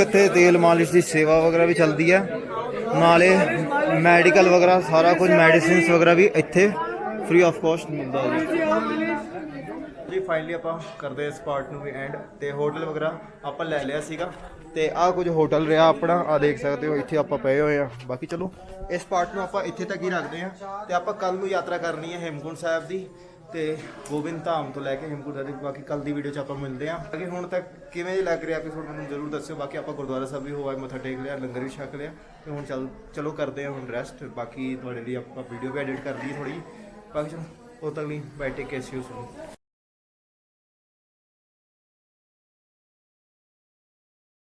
Speaker 2: ਇੱਥੇ ਤੇਲ ਮਾਲਿਸ਼ ਦੀ ਸੇਵਾ ਵਗੈਰਾ ਵੀ ਚੱਲਦੀ ਹੈ ਨਾਲੇ ਮੈਡੀਕਲ ਵਗੈਰਾ, ਸਾਰਾ ਕੁਝ ਮੈਡੀਸਿਨਸ ਵਗੈਰਾ ਵੀ ਇੱਥੇ ਫ੍ਰੀ ਆਫ ਕਾਸਟ ਮਿਲਦਾ ਹੈ ਜੀ ਫਾਈਨਲੀ ਆਪਾਂ ਕਰਦੇ ਇਸ ਪਾਰਟ ਨੂੰ ਵੀ ਐਂਡ ਤੇ ਹੋਟਲ ਵਗੈਰਾ ਆਪਾਂ ਲੈ ਲਿਆ ਸੀਗਾ ਤੇ ਆਹ ਕੁਝ ਹੋਟਲ ਰਿਹਾ ਆਪਣਾ ਆ ਦੇਖ ਸਕਦੇ ਹੋ, ਇੱਥੇ ਆਪਾਂ ਪਏ ਹੋਏ ਆ ਬਾਕੀ ਚਲੋ, ਇਸ ਪਾਰਟ ਨੂੰ ਆਪਾਂ ਇੱਥੇ ਤੱਕ ਹੀ ਰੱਖਦੇ ਆ ਤੇ ਆਪਾਂ ਕੱਲ ਨੂੰ ਯਾਤਰਾ ਕਰਨੀ ਹੈ ਹੇਮਕੁੰਟ ਸਾਹਿਬ ਦੀ। ਤੇ ਗੋਬਿੰਦ ਧਾਮ ਤੋਂ ਲੈ ਕੇ ਹੇਮਕੁੰਟ ਸਾਹਿਬ ਦੀ ਬਾਕੀ ਕੱਲ ਦੀ ਵੀਡੀਓ 'ਚ ਆਪਾਂ ਮਿਲਦੇ ਆ ਅੱਗੇ ਹੁਣ ਤੱਕ ਕਿਵੇਂ ਦੀ ਲੱਗ ਰਿਹਾ ਐਪੀਸੋਡ ਮੈਨੂੰ ਜ਼ਰੂਰ ਦੱਸਿਓ। ਬਾਕੀ ਆਪਾਂ ਗੁਰਦੁਆਰਾ ਸਾਹਿਬ ਵੀ ਹੋਇਆ ਮੱਥਾ ਟੇਕ ਲਿਆ, ਲੰਗਰ ਵੀ ਛਕ ਲਿਆ ਤੇ ਹੁਣ ਚੱਲ, ਚਲੋ ਕਰਦੇ ਆ ਹੁਣ ਰੈਸਟ ਬਾਕੀ ਤੁਹਾਡੇ ਲਈ ਆਪਾਂ ਵੀਡੀਓ ਵੀ ਐਡਿਟ ਕਰ ਲਈ ਥੋੜੀ ਬਾਕੀ ਚਲੋ, ਉਹ ਤੱਕ ਲਈ ਬਾਈ ਟੇਕ ਕੇਅਰ ਸੀ ਯੂ